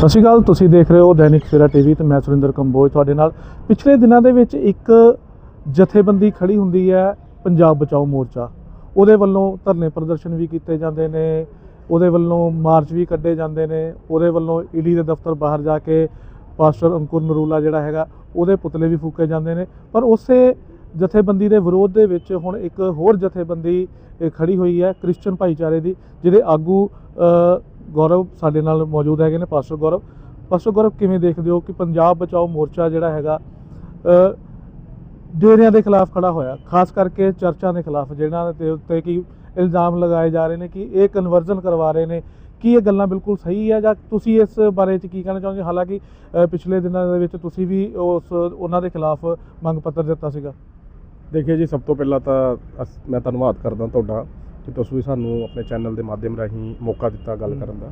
ਸਤਿ ਸ਼੍ਰੀ ਅਕਾਲ, ਤੁਸੀਂ ਦੇਖ ਰਹੇ ਹੋ ਦੈਨਿਕ ਸਵੇਰਾ ਟੀਵੀ ਤੇ ਮੈਂ ਸੁਰਿੰਦਰ ਕੰਬੋਜ ਤੁਹਾਡੇ ਨਾਲ। ਪਿਛਲੇ ਦਿਨਾਂ ਦੇ ਵਿੱਚ ਇੱਕ ਜਥੇਬੰਦੀ ਖੜੀ ਹੁੰਦੀ ਹੈ, ਪੰਜਾਬ ਬਚਾਓ ਮੋਰਚਾ। ਉਹਦੇ ਵੱਲੋਂ ਧਰਨੇ ਪ੍ਰਦਰਸ਼ਨ ਵੀ ਕੀਤੇ ਜਾਂਦੇ ਨੇ, ਉਹਦੇ ਵੱਲੋਂ ਮਾਰਚ ਵੀ ਕੱਢੇ ਜਾਂਦੇ ਨੇ, ਉਹਦੇ ਵੱਲੋਂ ਈਡੀ ਦੇ ਦਫ਼ਤਰ ਬਾਹਰ ਜਾ ਕੇ ਪਾਸਟਰ ਅੰਕੁਰ ਨਰੂਲਾ ਜਿਹੜਾ ਹੈਗਾ, ਉਹਦੇ ਪੁਤਲੇ ਵੀ ਫੂਕੇ ਜਾਂਦੇ ਨੇ। ਪਰ ਉਸੇ ਜਥੇਬੰਦੀ ਦੇ ਵਿਰੋਧ ਦੇ ਵਿੱਚ ਹੁਣ ਇੱਕ ਹੋਰ ਜਥੇਬੰਦੀ, ਇਹ ਖੜੀ ਹੋਈ ਹੈ ਕ੍ਰਿਸਚੀਅਨ ਭਾਈਚਾਰੇ ਦੀ, ਜਿਹਦੇ ਆਗੂ ਗੌਰਵ ਸਾਡੇ ਨਾਲ ਮੌਜੂਦ ਹੈਗੇ ਨੇ, ਪਾਸਟਰ ਗੌਰਵ। ਪਾਸਟਰ ਗੌਰਵ, ਕਿਵੇਂ ਦੇਖਦੇ ਹੋ ਕਿ ਪੰਜਾਬ ਬਚਾਓ ਮੋਰਚਾ ਜਿਹੜਾ ਹੈਗਾ ਡੇਰਿਆਂ ਦੇ ਖਿਲਾਫ ਖੜਾ ਹੋਇਆ, ਖਾਸ ਕਰਕੇ ਚਰਚਾਂ ਦੇ ਖਿਲਾਫ, ਜਿਹਨਾਂ ਦੇ ਉੱਤੇ ਕਿ ਇਲਜ਼ਾਮ ਲਗਾਏ ਜਾ ਰਹੇ ਨੇ ਕਿ ਇਹ ਕਨਵਰਜਨ ਕਰਵਾ ਰਹੇ ਨੇ, ਕੀ ਇਹ ਗੱਲਾਂ ਬਿਲਕੁਲ ਸਹੀ ਹੈ ਜਾਂ ਤੁਸੀਂ ਇਸ ਬਾਰੇ ਚ ਕੀ ਕਹਿਣਾ ਚਾਹੋਗੇ? ਹਾਲਾਂਕਿ ਪਿਛਲੇ ਦਿਨਾਂ ਦੇ ਵਿੱਚ ਤੁਸੀਂ ਵੀ ਉਸ, ਉਹਨਾਂ ਦੇ ਖਿਲਾਫ ਮੰਗ ਪੱਤਰ ਦਿੱਤਾ ਸੀਗਾ। ਦੇਖਿਏ ਜੀ, ਸਭ ਤੋਂ ਪਹਿਲਾਂ ਤਾਂ ਅਸ- ਮੈਂ ਧੰਨਵਾਦ ਕਰਦਾ ਤੁਹਾਡਾ। ਕਿ ਤੁਸੀਂ ਸਾਨੂੰ ਆਪਣੇ ਚੈਨਲ ਦੇ ਮਾਧਿਅਮ ਰਾਹੀਂ ਮੌਕਾ ਦਿੱਤਾ ਗੱਲ। ਕਰਨ ਦਾ।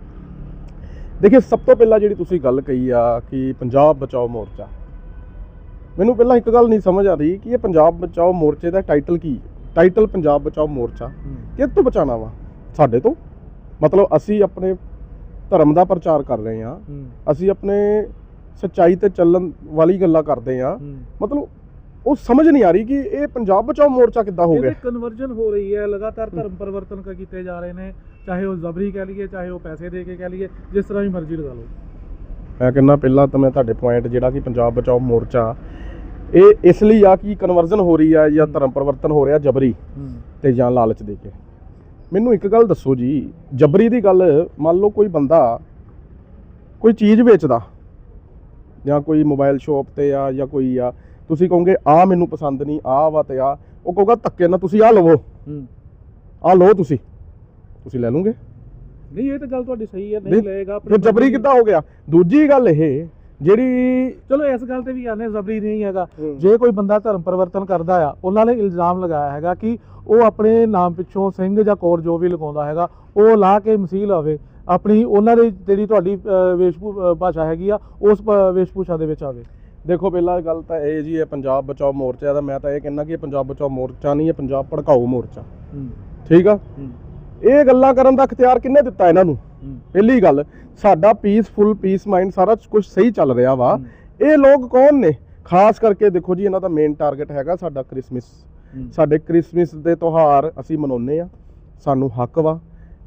ਦੇਖਿਏ ਸਭ ਤੋਂ ਪਹਿਲਾਂ ਜਿਹੜੀ ਤੁਸੀਂ ਗੱਲ ਕਹੀ ਆ ਕਿ ਪੰਜਾਬ ਬਚਾਓ ਮੋਰਚਾ। ਮੈਨੂੰ ਪਹਿਲਾਂ ਇੱਕ ਗੱਲ ਨਹੀਂ ਸਮਝ ਆ ਰਹੀ ਕਿ ਇਹ ਪੰਜਾਬ ਬਚਾਓ ਮੋਰਚੇ ਦਾ ਟਾਈਟਲ ਕੀ ਟਾਈਟਲ ਪੰਜਾਬ ਬਚਾਓ ਮੋਰਚਾ। ਕਿਹ ਤੋਂ ਬਚਾਉਣਾ ਵਾ? ਸਾਡੇ ਤੋਂ। ਮਤਲਬ ਅਸੀਂ ਆਪਣੇ ਧਰਮ ਦਾ ਪ੍ਰਚਾਰ ਕਰ ਰਹੇ ਹਾਂ। ਅਸੀਂ ਆਪਣੇ ਸੱਚਾਈ ਤੇ ਚੱਲਣ ਵਾਲੀ ਗੱਲਾਂ ਕਰਦੇ ਹਾਂ। ਮਤਲਬ ਉਹ ਸਮਝ ਨਹੀਂ ਆ ਰਹੀ ਕਿ ਇਹ ਪੰਜਾਬ ਬਚਾਓ ਮੋਰਚਾ ਕਿੱਦਾਂ ਹੋ ਗਿਆ। ਕਨਵਰਜਨ ਹੋ ਰਹੀ ਹੈ ਲਗਾਤਾਰ ਧਰਮ ਪਰਿਵਰਤਨ ਕ ਕੀਤੇ ਜਾ ਰਹੇ ਨੇ ਚਾਹੇ ਉਹ ਜ਼ਬਰੀ ਕਹਿ ਲਈਏ ਚਾਹੇ ਉਹ ਪੈਸੇ ਦੇ ਕੇ ਕਹਿ ਲਈਏ ਜਿਸ ਤਰ੍ਹਾਂ ਵੀ ਮਰਜ਼ੀ ਲਗਾ ਲਓ। ਮੈਂ ਕਹਿੰਦਾ ਪਹਿਲਾਂ ਤਾਂ ਮੈਂ ਤੁਹਾਡੇ ਪੁਆਇੰਟ ਜਿਹੜਾ ਕਿ ਪੰਜਾਬ ਬਚਾਓ ਮੋਰਚਾ ਇਹ ਇਸ ਲਈ ਆ ਕਿ ਕਨਵਰਜ਼ਨ ਹੋ ਰਹੀ ਆ ਜਾਂ ਧਰਮ ਪਰਿਵਰਤਨ ਹੋ ਰਿਹਾ ਜਬਰੀ ਤੇ ਜਾਂ ਲਾਲਚ ਦੇ ਕੇ। ਮੈਨੂੰ ਇੱਕ ਗੱਲ ਦੱਸੋ ਜੀ ਜਬਰੀ ਦੀ ਗੱਲ ਮੰਨ ਲਓ ਕੋਈ ਬੰਦਾ ਕੋਈ ਚੀਜ਼ ਵੇਚਦਾ ਜਾਂ ਕੋਈ ਮੋਬਾਈਲ ਸ਼ਾਪ ਤੇ ਆ ਜਾਂ ਕੋਈ ਆ ਤੁਸੀਂ ਕਹੋਗੇ ਆ ਮੈਨੂੰ ਪਸੰਦ ਨਹੀਂ ਆ ਵਾ ਤੇ ਆ। ਉਹ ਕਹੂਗਾ ਧੱਕੇ ਨਾਲ ਤੁਸੀਂ ਆ ਲਵੋ। ਹੂੰ। ਆ ਲਓ ਤੁਸੀਂ। ਤੁਸੀਂ ਲੈ ਲਓਗੇ? ਨਹੀਂ ਇਹ ਤਾਂ ਗੱਲ ਤੁਹਾਡੀ ਸਹੀ ਹੈ ਨਹੀਂ ਲਏਗਾ ਫਿਰ ਜਬਰੀ ਕਿੱਦਾਂ ਹੋ ਗਿਆ? ਦੂਜੀ ਗੱਲ ਇਹ ਜਿਹੜੀ ਚਲੋ ਇਸ ਗੱਲ ਤੇ ਵੀ ਆਨੇ ਜ਼ਬਰੀ ਨਹੀਂ ਹੈਗਾ। ਜੇ ਕੋਈ ਬੰਦਾ ਧਰਮ ਪਰਿਵਰਤਨ ਕਰਦਾ ਆ ਉਹਨਾਂ ਨੇ ਇਲਜ਼ਾਮ ਲਗਾਇਆ ਹੈਗਾ ਕਿ ਉਹ ਆਪਣੇ ਨਾਮ ਪਿੱਛੋਂ ਸਿੰਘ ਜਾਂ ਕੌਰ ਜੋ ਵੀ ਲਗਾਉਂਦਾ ਹੈਗਾ ਉਹ ਲਾ ਕੇ ਮਸੀਹ ਆਵੇ ਆਪਣੀ ਉਹਨਾਂ ਦੀ ਜਿਹੜੀ ਤੁਹਾਡੀ ਅ, ਵੇਸ਼ਭੂ ਅ, ਭਾਸ਼ਾ ਹੈਗੀ ਆ ਉਸ ਵੇਸ਼ਭੂਸ਼ਾ ਦੇ ਵਿੱਚ ਆਵੇ। ਦੇਖੋ ਪਹਿਲਾਂ ਗੱਲ ਤਾਂ ਇਹ ਜੀ ਹੈ ਪੰਜਾਬ ਬਚਾਓ ਮੋਰਚਾ ਦਾ ਮੈਂ ਤਾਂ ਇਹ ਕਹਿੰਦਾ ਕਿ ਇਹ ਪੰਜਾਬ ਬਚਾਓ ਮੋਰਚਾ ਨਹੀਂ ਇਹ ਪੰਜਾਬ ਭੜਕਾਓ ਮੋਰਚਾ। ਠੀਕ ਆ? ਇਹ ਗੱਲਾਂ ਕਰਨ ਦਾ ਅਖਤਿਆਰ ਕਿੰਨੇ ਦਿੱਤਾ ਇਹਨਾਂ ਨੂੰ? ਪਹਿਲੀ ਗੱਲ ਸਾਡਾ ਪੀਸਫੁਲ ਪੀਸ ਮਾਈਂਡ ਸਾਰਾ ਕੁਝ ਸਹੀ ਚੱਲ ਰਿਹਾ ਵਾ। ਇਹ ਲੋਕ ਕੌਣ ਨੇ? ਖਾਸ ਕਰਕੇ ਦੇਖੋ ਜੀ ਇਹਨਾਂ ਦਾ ਮੇਨ ਟਾਰਗੇਟ ਹੈਗਾ ਸਾਡਾ ਕ੍ਰਿਸਮਸ ਸਾਡੇ ਕ੍ਰਿਸਮਸ ਦੇ ਤਿਉਹਾਰ ਅਸੀਂ ਮਨਾਉਂਦੇ ਆ। ਸਾਨੂੰ ਹੱਕ ਵਾ।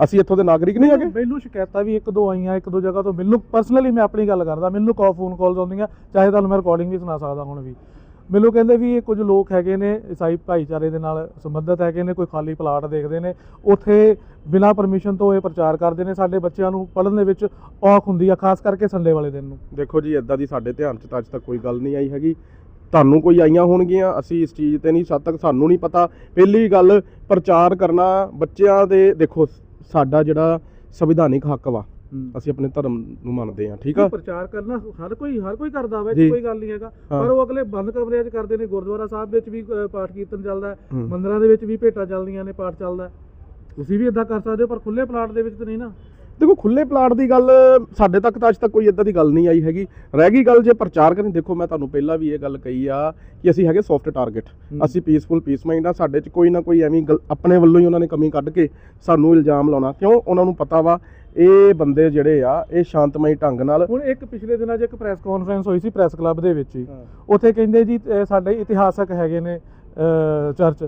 ਅਸੀਂ ਇੱਥੋਂ ਦੇ ਨਾਗਰਿਕ ਨਹੀਂ ਹੈਗੇ? ਮੈਨੂੰ ਸ਼ਿਕਾਇਤਾਂ ਵੀ ਇੱਕ ਦੋ ਆਈਆਂ ਇੱਕ ਦੋ ਜਗ੍ਹਾ ਤੋਂ। ਮੈਨੂੰ ਪਰਸਨਲੀ ਮੈਂ ਆਪਣੀ ਗੱਲ ਕਰਦਾ ਮੈਨੂੰ ਕਾਲ ਫੋਨ ਕਾਲਸ ਆਉਂਦੀਆਂ ਚਾਹੇ ਤੁਹਾਨੂੰ ਮੈਂ ਰਿਕਾਰਡਿੰਗ ਵੀ ਸੁਣਾ ਸਕਦਾ ਹੁਣ ਵੀ। ਮੈਨੂੰ ਕਹਿੰਦੇ ਵੀ ਇਹ ਕੁਝ ਲੋਕ ਹੈਗੇ ਨੇ ਈਸਾਈ ਭਾਈਚਾਰੇ ਦੇ ਨਾਲ ਸੰਬੰਧਿਤ ਹੈਗੇ ਨੇ ਕੋਈ ਖਾਲੀ ਪਲਾਟ ਦੇਖਦੇ ਨੇ। ਉੱਥੇ ਬਿਨਾਂ ਪਰਮਿਸ਼ਨ ਤੋਂ ਇਹ ਪ੍ਰਚਾਰ ਕਰਦੇ ਨੇ। ਸਾਡੇ ਬੱਚਿਆਂ ਨੂੰ ਪੜ੍ਹਨ ਦੇ ਵਿੱਚ ਔਖ ਹੁੰਦੀ ਆ ਖਾਸ ਕਰਕੇ ਸੰਡੇ ਵਾਲੇ ਦਿਨ ਨੂੰ। ਦੇਖੋ ਜੀ ਇਦਾਂ ਦੀ ਸਾਡੇ ਧਿਆਨ 'ਚ ਤਾਂ ਅੱਜ ਤੱਕ ਕੋਈ ਗੱਲ ਨਹੀਂ ਆਈ ਹੈਗੀ। ਤੁਹਾਨੂੰ ਕੋਈ ਆਈਆਂ ਹੋਣਗੀਆਂ ਅਸੀਂ ਇਸ ਚੀਜ਼ ਤੇ ਨਹੀਂ ਸਦ ਤੱਕ ਸਾਨੂੰ ਨਹੀਂ ਪਤਾ। ਪਹਿਲੀ ਗੱਲ ਪ੍ਰਚਾਰ ਕਰਨਾ ਬੱਚਿਆਂ ਦੇ ਦੇਖੋ ਸਾਡਾ ਜਿਹੜਾ ਸੰਵਿਧਾਨਿਕ ਹੱਕ ਵਾ ਅਸੀਂ ਆਪਣੇ ਧਰਮ ਨੂੰ ਮੰਨਦੇ ਹਾਂ ਠੀਕ ਆ ਪ੍ਰਚਾਰ ਕਰਨਾ ਹਰ ਕੋਈ ਹਰ ਕੋਈ ਕਰਦਾ ਵਾ। ਕੋਈ ਗੱਲ ਨਹੀਂ ਹੈਗਾ। ਪਰ ਉਹ ਅਗਲੇ ਬੰਦ ਕਮਰਿਆਂ 'ਚ ਕਰਦੇ ਨੇ ਗੁਰਦੁਆਰਾ ਸਾਹਿਬ ਵਿੱਚ ਵੀ ਪਾਠ ਕੀਰਤਨ ਚੱਲਦਾ। ਮੰਦਿਰਾਂ ਦੇ ਵਿੱਚ ਵੀ ਭੇਟਾਂ ਚੱਲਦੀਆਂ ਨੇ ਪਾਠ ਚੱਲਦਾ। ਤੁਸੀਂ ਵੀ ਇਦਾਂ ਕਰ ਸਕਦੇ ਹੋ ਪਰ ਖੁੱਲੇ ਪਲਾਟ ਦੇ ਵਿੱਚ ਤਾਂ ਨਹੀਂ ਨਾ ਦੇਖੋ ਖੁੱਲੇ ਪਲਾਟ ਦੀ ਗੱਲ ਸਾਡੇ ਤੱਕ ਤਾਂ ਅੱਜ ਤੱਕ ਕੋਈ ਇਦਾਂ ਦੀ ਗੱਲ ਨਹੀਂ ਆਈ ਹੈਗੀ। ਰਹਿ ਗਈ ਗੱਲ ਜੇ ਪ੍ਰਚਾਰ ਕਰਨੀ ਦੇਖੋ ਮੈਂ ਤੁਹਾਨੂੰ ਪਹਿਲਾਂ ਵੀ ਇਹ ਗੱਲ ਕਹੀ ਆ ਕਿ ਅਸੀਂ ਹੈਗੇ ਸੌਫਟ ਟਾਰਗੇਟ। ਅਸੀਂ ਪੀਸਫੁਲ ਪੀਸ ਮਾਈਂਡ ਆ ਸਾਡੇ 'ਚ ਕੋਈ ਨਾ ਕੋਈ ਐਵੇਂ ਆਪਣੇ ਵੱਲੋਂ ਹੀ ਉਹਨਾਂ ਨੇ ਕਮੀ ਕੱਢ ਕੇ ਸਾਨੂੰ ਇਲਜ਼ਾਮ ਲਾਉਣਾ। ਕਿਉਂ? ਉਹਨਾਂ ਨੂੰ ਪਤਾ ਵਾ ਇਹ ਬੰਦੇ ਜਿਹੜੇ ਆ ਇਹ ਸ਼ਾਂਤਮਈ ਢੰਗ ਨਾਲ ਹੁਣ ਇੱਕ ਪਿਛਲੇ ਦਿਨਾਂ 'ਚ ਇੱਕ ਪ੍ਰੈਸ ਕਾਨਫਰੰਸ ਹੋਈ ਸੀ ਪ੍ਰੈਸ ਕਲੱਬ ਦੇ ਵਿੱਚ ਹੀ। ਉੱਥੇ ਕਹਿੰਦੇ ਜੀ ਸਾਡੇ ਇਤਿਹਾਸਕ ਹੈਗੇ ਨੇ ਚਰਚ।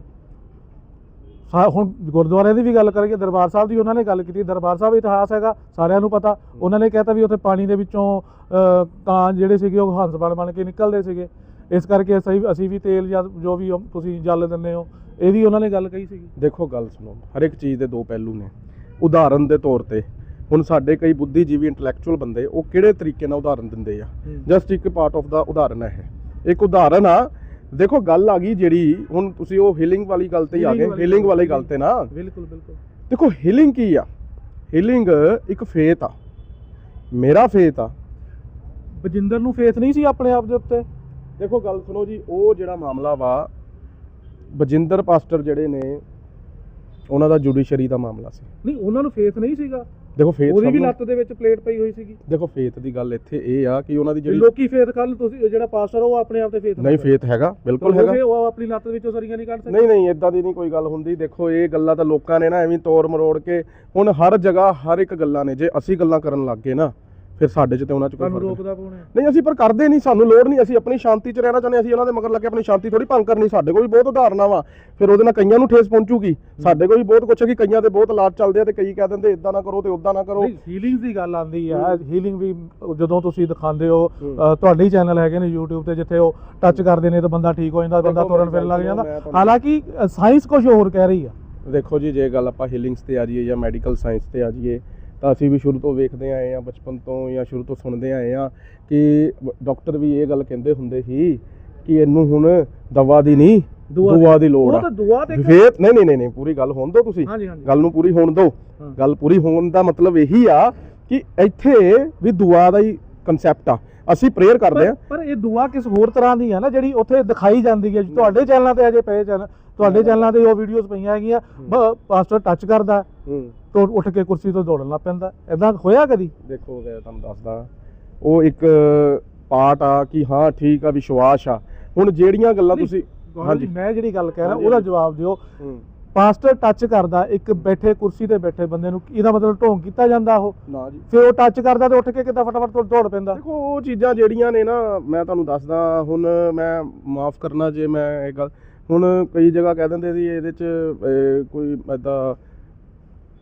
ਹੁਣ ਗੁਰਦੁਆਰੇ ਦੀ ਵੀ ਗੱਲ ਕਰੀਏ ਦਰਬਾਰ ਸਾਹਿਬ ਦੀ ਉਹਨਾਂ ਨੇ ਗੱਲ ਕੀਤੀ ਦਰਬਾਰ ਸਾਹਿਬ ਇਤਿਹਾਸ ਹੈਗਾ ਸਾਰਿਆਂ ਨੂੰ ਪਤਾ। ਉਹਨਾਂ ਨੇ ਕਹਿਤਾ ਵੀ ਉੱਥੇ ਪਾਣੀ ਦੇ ਵਿੱਚੋਂ ਕਾਂ ਜਿਹੜੇ ਸੀਗੇ ਉਹ ਹੰਸ ਬਣ ਬਣ ਕੇ ਨਿਕਲਦੇ ਸੀਗੇ। ਇਸ ਕਰਕੇ ਅਸੀਂ ਅਸੀਂ ਵੀ ਤੇਲ ਜਾਂ ਜੋ ਵੀ ਤੁਸੀਂ ਜਲ ਦਿੰਦੇ ਹੋ ਇਹ ਵੀ ਉਹਨਾਂ ਨੇ ਗੱਲ ਕਹੀ ਸੀਗੀ। ਦੇਖੋ ਗੱਲ ਸੁਣੋ ਹਰ ਇੱਕ ਚੀਜ਼ ਦੇ ਦੋ ਪਹਿਲੂ ਨੇ। ਉਦਾਹਰਨ ਦੇ ਤੌਰ ਤੇ ਹੁਣ ਸਾਡੇ ਕਈ ਬੁੱਧੀਜੀਵੀ ਇੰਟੈਲੈਕਚੁਅਲ ਬੰਦੇ ਉਹ ਕਿਹੜੇ ਤਰੀਕੇ ਨਾਲ ਉਦਾਹਰਨ ਦਿੰਦੇ ਆ? ਜਸਟ ਇੱਕ ਪਾਰਟ ਆਫ ਦਾ ਉਦਾਹਰਨ ਹੈ ਇਹ। ਇੱਕ ਉਦਾਹਰਨ ਆ ਦੇਖੋ ਗੱਲ ਆ ਗਈ ਜਿਹੜੀ ਹੁਣ ਤੁਸੀਂ ਉਹ ਹੀਲਿੰਗ ਵਾਲੀ ਗੱਲ ਤੇ ਹੀ ਆ ਗਏ ਹੀਲਿੰਗ ਵਾਲੀ। ਗੱਲ ਤੇ ਨਾ। ਬਿਲਕੁਲ ਬਿਲਕੁਲ। ਦੇਖੋ ਹੀਲਿੰਗ ਕੀ ਆ? ਹੀਲਿੰਗ ਇੱਕ ਫੇਥ ਆ। ਮੇਰਾ ਫੇਥ ਆ। ਬਜਿੰਦਰ ਨੂੰ ਫੇਥ ਨਹੀਂ ਸੀ ਆਪਣੇ ਆਪ ਦੇ ਉੱਤੇ? ਦੇਖੋ ਗੱਲ ਸੁਣੋ ਜੀ ਉਹ ਜਿਹੜਾ ਮਾਮਲਾ ਵਾ ਬਜਿੰਦਰ ਪਾਸਟਰ ਜਿਹੜੇ ਨੇ ਉਹਨਾਂ ਦਾ ਜੁਡੀਸ਼ਰੀ ਦਾ ਮਾਮਲਾ ਸੀ। ਨਹੀਂ ਉਹਨਾਂ ਨੂੰ ਫੇਥ ਨਹੀਂ ਸੀਗਾ? ਦੇਖੋ ਫੇਥ ਉਹਦੀ ਵੀ ਲੱਤ ਦੇ ਵਿੱਚ ਪਲੇਟ ਪਈ ਹੋਈ ਸੀਗੀ। ਦੇਖੋ ਫੇਥ ਦੀ ਗੱਲ ਇੱਥੇ ਇਹ ਆ ਕਿ ਉਹਨਾਂ ਦੀ ਜਿਹੜੀ ਲੋਕੀ ਫੇਥ ਕੱਲ ਤੁਸੀਂ ਜਿਹੜਾ ਪਾਸਟਰ ਉਹ ਆਪਣੇ ਆਪ ਤੇ ਫੇਥ ਨਹੀਂ ਫੇਥ ਹੈਗਾ ਬਿਲਕੁਲ ਹੈਗਾ। ਉਹ ਆਪਣੀ ਲੱਤ ਵਿੱਚੋਂ ਸਰੀਆਂ ਨਹੀਂ ਕੱਢ ਸਕਦੇ। ਨਹੀਂ ਨਹੀਂ ਇਦਾਂ ਦੀ ਨਹੀਂ ਕੋਈ ਗੱਲ ਹੁੰਦੀ। ਦੇਖੋ ਇਹ ਗੱਲਾਂ ਤਾਂ ਲੋਕਾਂ ਨੇ ਨਾ ਐਵੇਂ ਤੋੜ ਮਰੋੜ ਕੇ ਹੁਣ ਹਰ ਜਗ੍ਹਾ ਹਰ ਇੱਕ ਗੱਲਾਂ ਨੇ। ਜੇ ਅਸੀਂ ਗੱਲਾਂ ਕਰਨ ਲੱਗ ਗਏ ਨਾ ਫਿਰ ਸਾਡੇ 'ਚ ਤੇ ਉਹਨਾਂ 'ਚ ਕੋਈ ਤੁਹਾਨੂੰ ਫ਼ਰਕ ਨਹੀਂ ਰੋਕਦਾ ਕੌਣ ਹੈ? ਨਹੀਂ ਅਸੀਂ ਪਰ ਕਰਦੇ ਨਹੀਂ ਸਾਨੂੰ ਲੋੜ ਨਹੀਂ ਅਸੀਂ ਆਪਣੀ ਸ਼ਾਂਤੀ 'ਚ ਰਹਿਣਾ ਚਾਹੁੰਦੇ ਅਸੀਂ ਉਹਨਾਂ ਦੇ ਮਗਰ ਲੱਗ ਕੇ ਆਪਣੀ ਸ਼ਾਂਤੀ ਥੋੜੀ ਭੰਗ ਕਰਨੀ ਸਾਡੇ ਕੋਲ ਵੀ ਬਹੁਤ ਉਦਾਹਰਨਾਂ ਵਾ ਫਿਰ ਉਹਦੇ ਨਾਲ ਕਈਆਂ ਨੂੰ ਠੇਸ ਪਹੁੰਚੂਗੀ ਸਾਡੇ ਕੋਲ ਵੀ ਬਹੁਤ ਕੁਛ ਹੈ ਕਿ ਕਈਆਂ ਦੇ ਬਹੁਤ ਇਲਾਜ ਚੱਲਦੇ ਆ ਤੇ ਕਈ ਕਹਿ ਦਿੰਦੇ ਇਦਾਂ ਨਾ ਕਰੋ ਤੇ ਉਦਾਂ ਨਾ ਕਰੋ। ਨਹੀਂ ਹੀਲਿੰਗ ਦੀ ਗੱਲ ਆਂਦੀ ਆ ਹੀਲਿੰਗ ਵੀ ਜਦੋਂ ਤੁਸੀਂ ਦਿਖਾਉਂਦੇ ਹੋ ਹੂੰ। ਅ, ਤੁਹਾਡੇ ਹੀ ਚੈਨਲ ਹੈਗੇ ਨੇ YouTube ਤੇ ਜਿੱਥੇ ਉਹ ਟੱਚ ਕਰਦੇ ਨੇ ਤਾਂ ਬੰਦਾ ਠੀਕ ਹੋ ਜਾਂਦਾ ਬੰਦਾ ਦੇਖੋ ਤੁਰਨ ਫਿਰਨ ਲੱਗ ਜਾਂਦਾ। ਤੁਹਾਨੂੰ- ਹਾਲਾਂਕਿ ਸਾਇੰਸ ਕੁਝ ਹੋਰ ਕਹਿ ਰਹੀ ਆ। ਦੇਖੋ ਜੀ ਜੇ ਗੱਲ ਆਪਾਂ ਹੀਲਿੰਗਸ ਤੇ ਆ ਜਾਈਏ ਜਾਂ ਮੈਡੀਕਲ ਸਾਇੰਸ ਤੇ ਆ ਜਾਈਏ ਤਾਂ ਅਸੀਂ ਵੀ ਸ਼ੁਰੂ ਤੋਂ ਵੇਖਦੇ ਆਏ ਆ ਬਚਪਨ ਤੋਂ ਜਾਂ ਸ਼ੁਰੂ ਤੋਂ ਸੁਣਦੇ ਆਏ ਆ ਕਿ ਡਾਕਟਰ ਵੀ ਇਹ ਗੱਲ ਕਹਿੰਦੇ ਹੁੰਦੇ ਸੀ ਕਿ ਇਹਨੂੰ ਹੁਣ ਦਵਾ ਦੀ ਨਹੀਂ ਦੁਆ ਦੀ- ਦੀ ਲੋੜ ਉਹ ਆ ਤਾਂ ਦੁਆ ਤੇ ਫੇਰ ਨਹੀਂ ਨਹੀਂ ਨਹੀਂ ਪੂਰੀ ਗੱਲ ਹੋਣ ਦਿਓ ਤੁਸੀਂ। ਗੱਲ ਨੂੰ ਪੂਰੀ ਹੋਣ ਦਿਓ ਹਾਂ। ਗੱਲ ਪੂਰੀ ਹੋਣ ਦਾ ਮਤਲਬ ਇਹੀ ਆ ਕਿ ਇੱਥੇ ਵੀ ਦੁਆ ਦਾ ਹੀ ਕਨਸੈਪਟ ਆ। ਅਸੀਂ ਪ੍ਰੇਅਰ ਕਰਦੇ ਆ ਪਰ ਪਰ ਇਹ ਦੁਆ ਕਿਸ ਹੋਰ ਤਰ੍ਹਾਂ ਦੀ ਆ ਨਾ ਜਿਹੜੀ ਉੱਥੇ ਦਿਖਾਈ ਜਾਂਦੀ ਹੈ। ਤੁਹਾਡੇ ਚੈਨਲਾਂ ਤੇ ਅਜੇ ਪਏ ਚੈਨਲ ਤੁਹਾਡੇ ਚੈਨਲਾਂ ਤੇ ਉਹ ਵੀਡੀਓਜ਼ ਪਈਆਂ ਹੈਗੀਆਂ ਪਾਸਟਰ ਟੱਚ ਕਰਦਾ ਤੋਂ ਉੱਠ ਕੇ ਕੁਰਸੀ ਤੋਂ ਦੌੜਨ ਲੱਗ ਪੈਂਦਾ। ਐਦਾਂ ਹੋਇਆ ਕਦੀ? ਦੇਖੋ ਮੈਂ ਤੁਹਾਨੂੰ ਦੱਸਦਾ ਉਹ ਇੱਕ ਪਾਰਟ ਆ ਕਿ ਹਾਂ ਠੀਕ ਆ ਵਿਸ਼ਵਾਸ ਆ। ਹੁਣ ਜਿਹੜੀਆਂ ਗੱਲਾਂ ਤੁਸੀਂ ਹਾਂਜੀ। ਮੈਂ ਜਿਹੜੀ ਗੱਲ ਕਹਿ ਰਿਹਾ ਉਹਦਾ। ਜਵਾਬ ਦਿਓ। ਪਾਸਟਰ ਟੱਚ ਕਰਦਾ ਇੱਕ ਬੈਠੇ ਕੁਰਸੀ ਤੇ ਬੈਠੇ ਬੰਦੇ ਨੂੰ ਇਹਦਾ ਮਤਲਬ ਢੋਂਗ ਕੀਤਾ ਜਾਂਦਾ ਉਹ? ਨਾ ਜੀ। ਫਿਰ ਉਹ ਟੱਚ ਕਰਦਾ ਤੇ ਉੱਠ ਕੇ ਕਿੱਦਾਂ ਫਟਾਫਟ ਦੌੜ ਪੈਂਦਾ? ਦੇਖੋ ਉਹ ਚੀਜ਼ਾਂ ਜਿਹੜੀਆਂ ਨੇ ਨਾ ਮੈਂ ਤੁਹਾਨੂੰ ਦੱਸਦਾ ਹੁਣ ਮੈਂ ਮਾਫ ਕਰਨਾ ਜੇ ਮੈਂ ਇਹ ਗੱਲ ਹੁਣ ਕਈ ਜਗ੍ਹਾ ਕਹਿ ਦਿੰਦੇ ਸੀ ਇਹਦੇ ਚ ਕੋਈ ਐਦਾਂ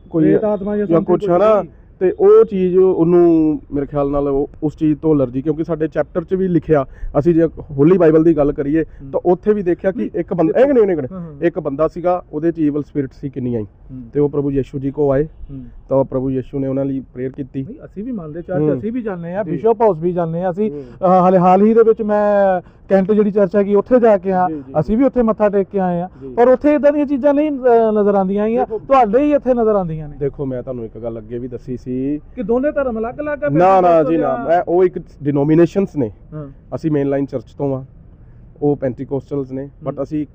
ਕੋਈ ਪ੍ਰੇਤ ਆਤਮਾ ਜਾਂ ਜਾਂ something ਕੁਛ ਹਨਾ। ਤੇ ਉਹ ਚੀਜ਼ ਉਹਨੂੰ ਮੇਰੇ ਖਿਆਲ ਨਾਲ ਉਹ- ਉਸ ਚੀਜ਼ ਤੋਂ ਅਲਰਜੀ ਕਿਉਂਕਿ ਸਾਡੇ ਚੈਪਟਰ 'ਚ ਵੀ ਲਿਖਿਆ ਅਸੀਂ ਜੇ ਹੋਲੀ ਬਾਈਬਲ ਦੀ ਗੱਲ ਕਰੀਏ ਤਾਂ ਉੱਥੇ ਵੀ ਦੇਖਿਆ ਕਿ ਇੱਕ ਬੰਦਾ ਇੱਕ ਨਹੀਂ ਨਹੀਂ। ਇੱਕ ਬੰਦਾ ਸੀਗਾ ਉਹਦੇ 'ਚ ਈਵਲ ਸਪਿਰਿਟ ਸੀ ਕਿੰਨੀ ਆਈ ਤੇ ਉਹ ਪ੍ਰਭੂ ਯਿਸੂ ਜੀ ਕੋ ਆਏ। ਤਾਂ ਪ੍ਰਭੂ ਯਿਸੂ ਨੇ ਉਹਨਾਂ ਲਈ ਪ੍ਰੇਅਰ ਕੀਤੀ ਨਹੀਂ ਅਸੀਂ ਵੀ ਮੰਨਦੇ ਚਰਚ ਹੂੰ। ਅਸੀਂ ਵੀ ਜਾਂਦੇ ਆ ਜੀ। ਬਿਸ਼ਪ ਹਾਊਸ ਵੀ ਜਾਂਦੇ ਆ ਅਸੀਂ। ਅਹ, ਹਾਲੇ ਹਾਲ ਹੀ ਦੇ ਵਿੱਚ ਮੈਂ ਕੈਂਟ ਜਿਹੜੀ ਚਰਚ ਹੈਗੀ ਉੱਥੇ ਜਾ ਕੇ ਆ ਜੀ, ਜੀ, ਅਸੀਂ ਵੀ ਉੱਥੇ ਮੱਥਾ ਟੇਕ ਕੇ ਆਏ ਆ ਜੀ। ਪਰ ਉੱਥੇ ਇਦਾਂ ਦੀਆਂ ਚੀਜ਼ਾਂ ਨਹੀਂ ਅਹ, ਨਜ਼ਰ ਆਉਂਦੀਆਂ ਹੈਗੀਆਂ ਦੇਖੋ- ਤੁਹਾਡੇ ਹੀ ਇੱਥੇ ਨਜ਼ਰ ਆਉਂਦੀਆਂ ਨੇ ਦੇਖੋ ਮੈਂ ਤੁਹਾਨੂੰ ਇੱਕ ਗੱਲ ਅੱਗੇ ਵੀ ਦੱਸੀ ਸੀ ਕਿ ਦੋਨੇ ਧਰਮ ਅਲੱਗ-ਅਲੱਗ ਆ ਫਿਰ ਨਾ ਨਾ ਜੀ ਨਾ? ਮੈਂ ਉਹ ਇੱਕ ਡਿਨੋਮੀਨੇਸ਼ਨਸ ਨੇ। ਹਾਂ। ਅਸੀਂ ਮੇਨ ਲਾਈਨ ਚਰਚ ਤੋਂ ਆ। ਉਹ ਪੈਂਟੀਕੋਸਟਲਸ ਨੇ। ਬਟ ਅਸੀਂ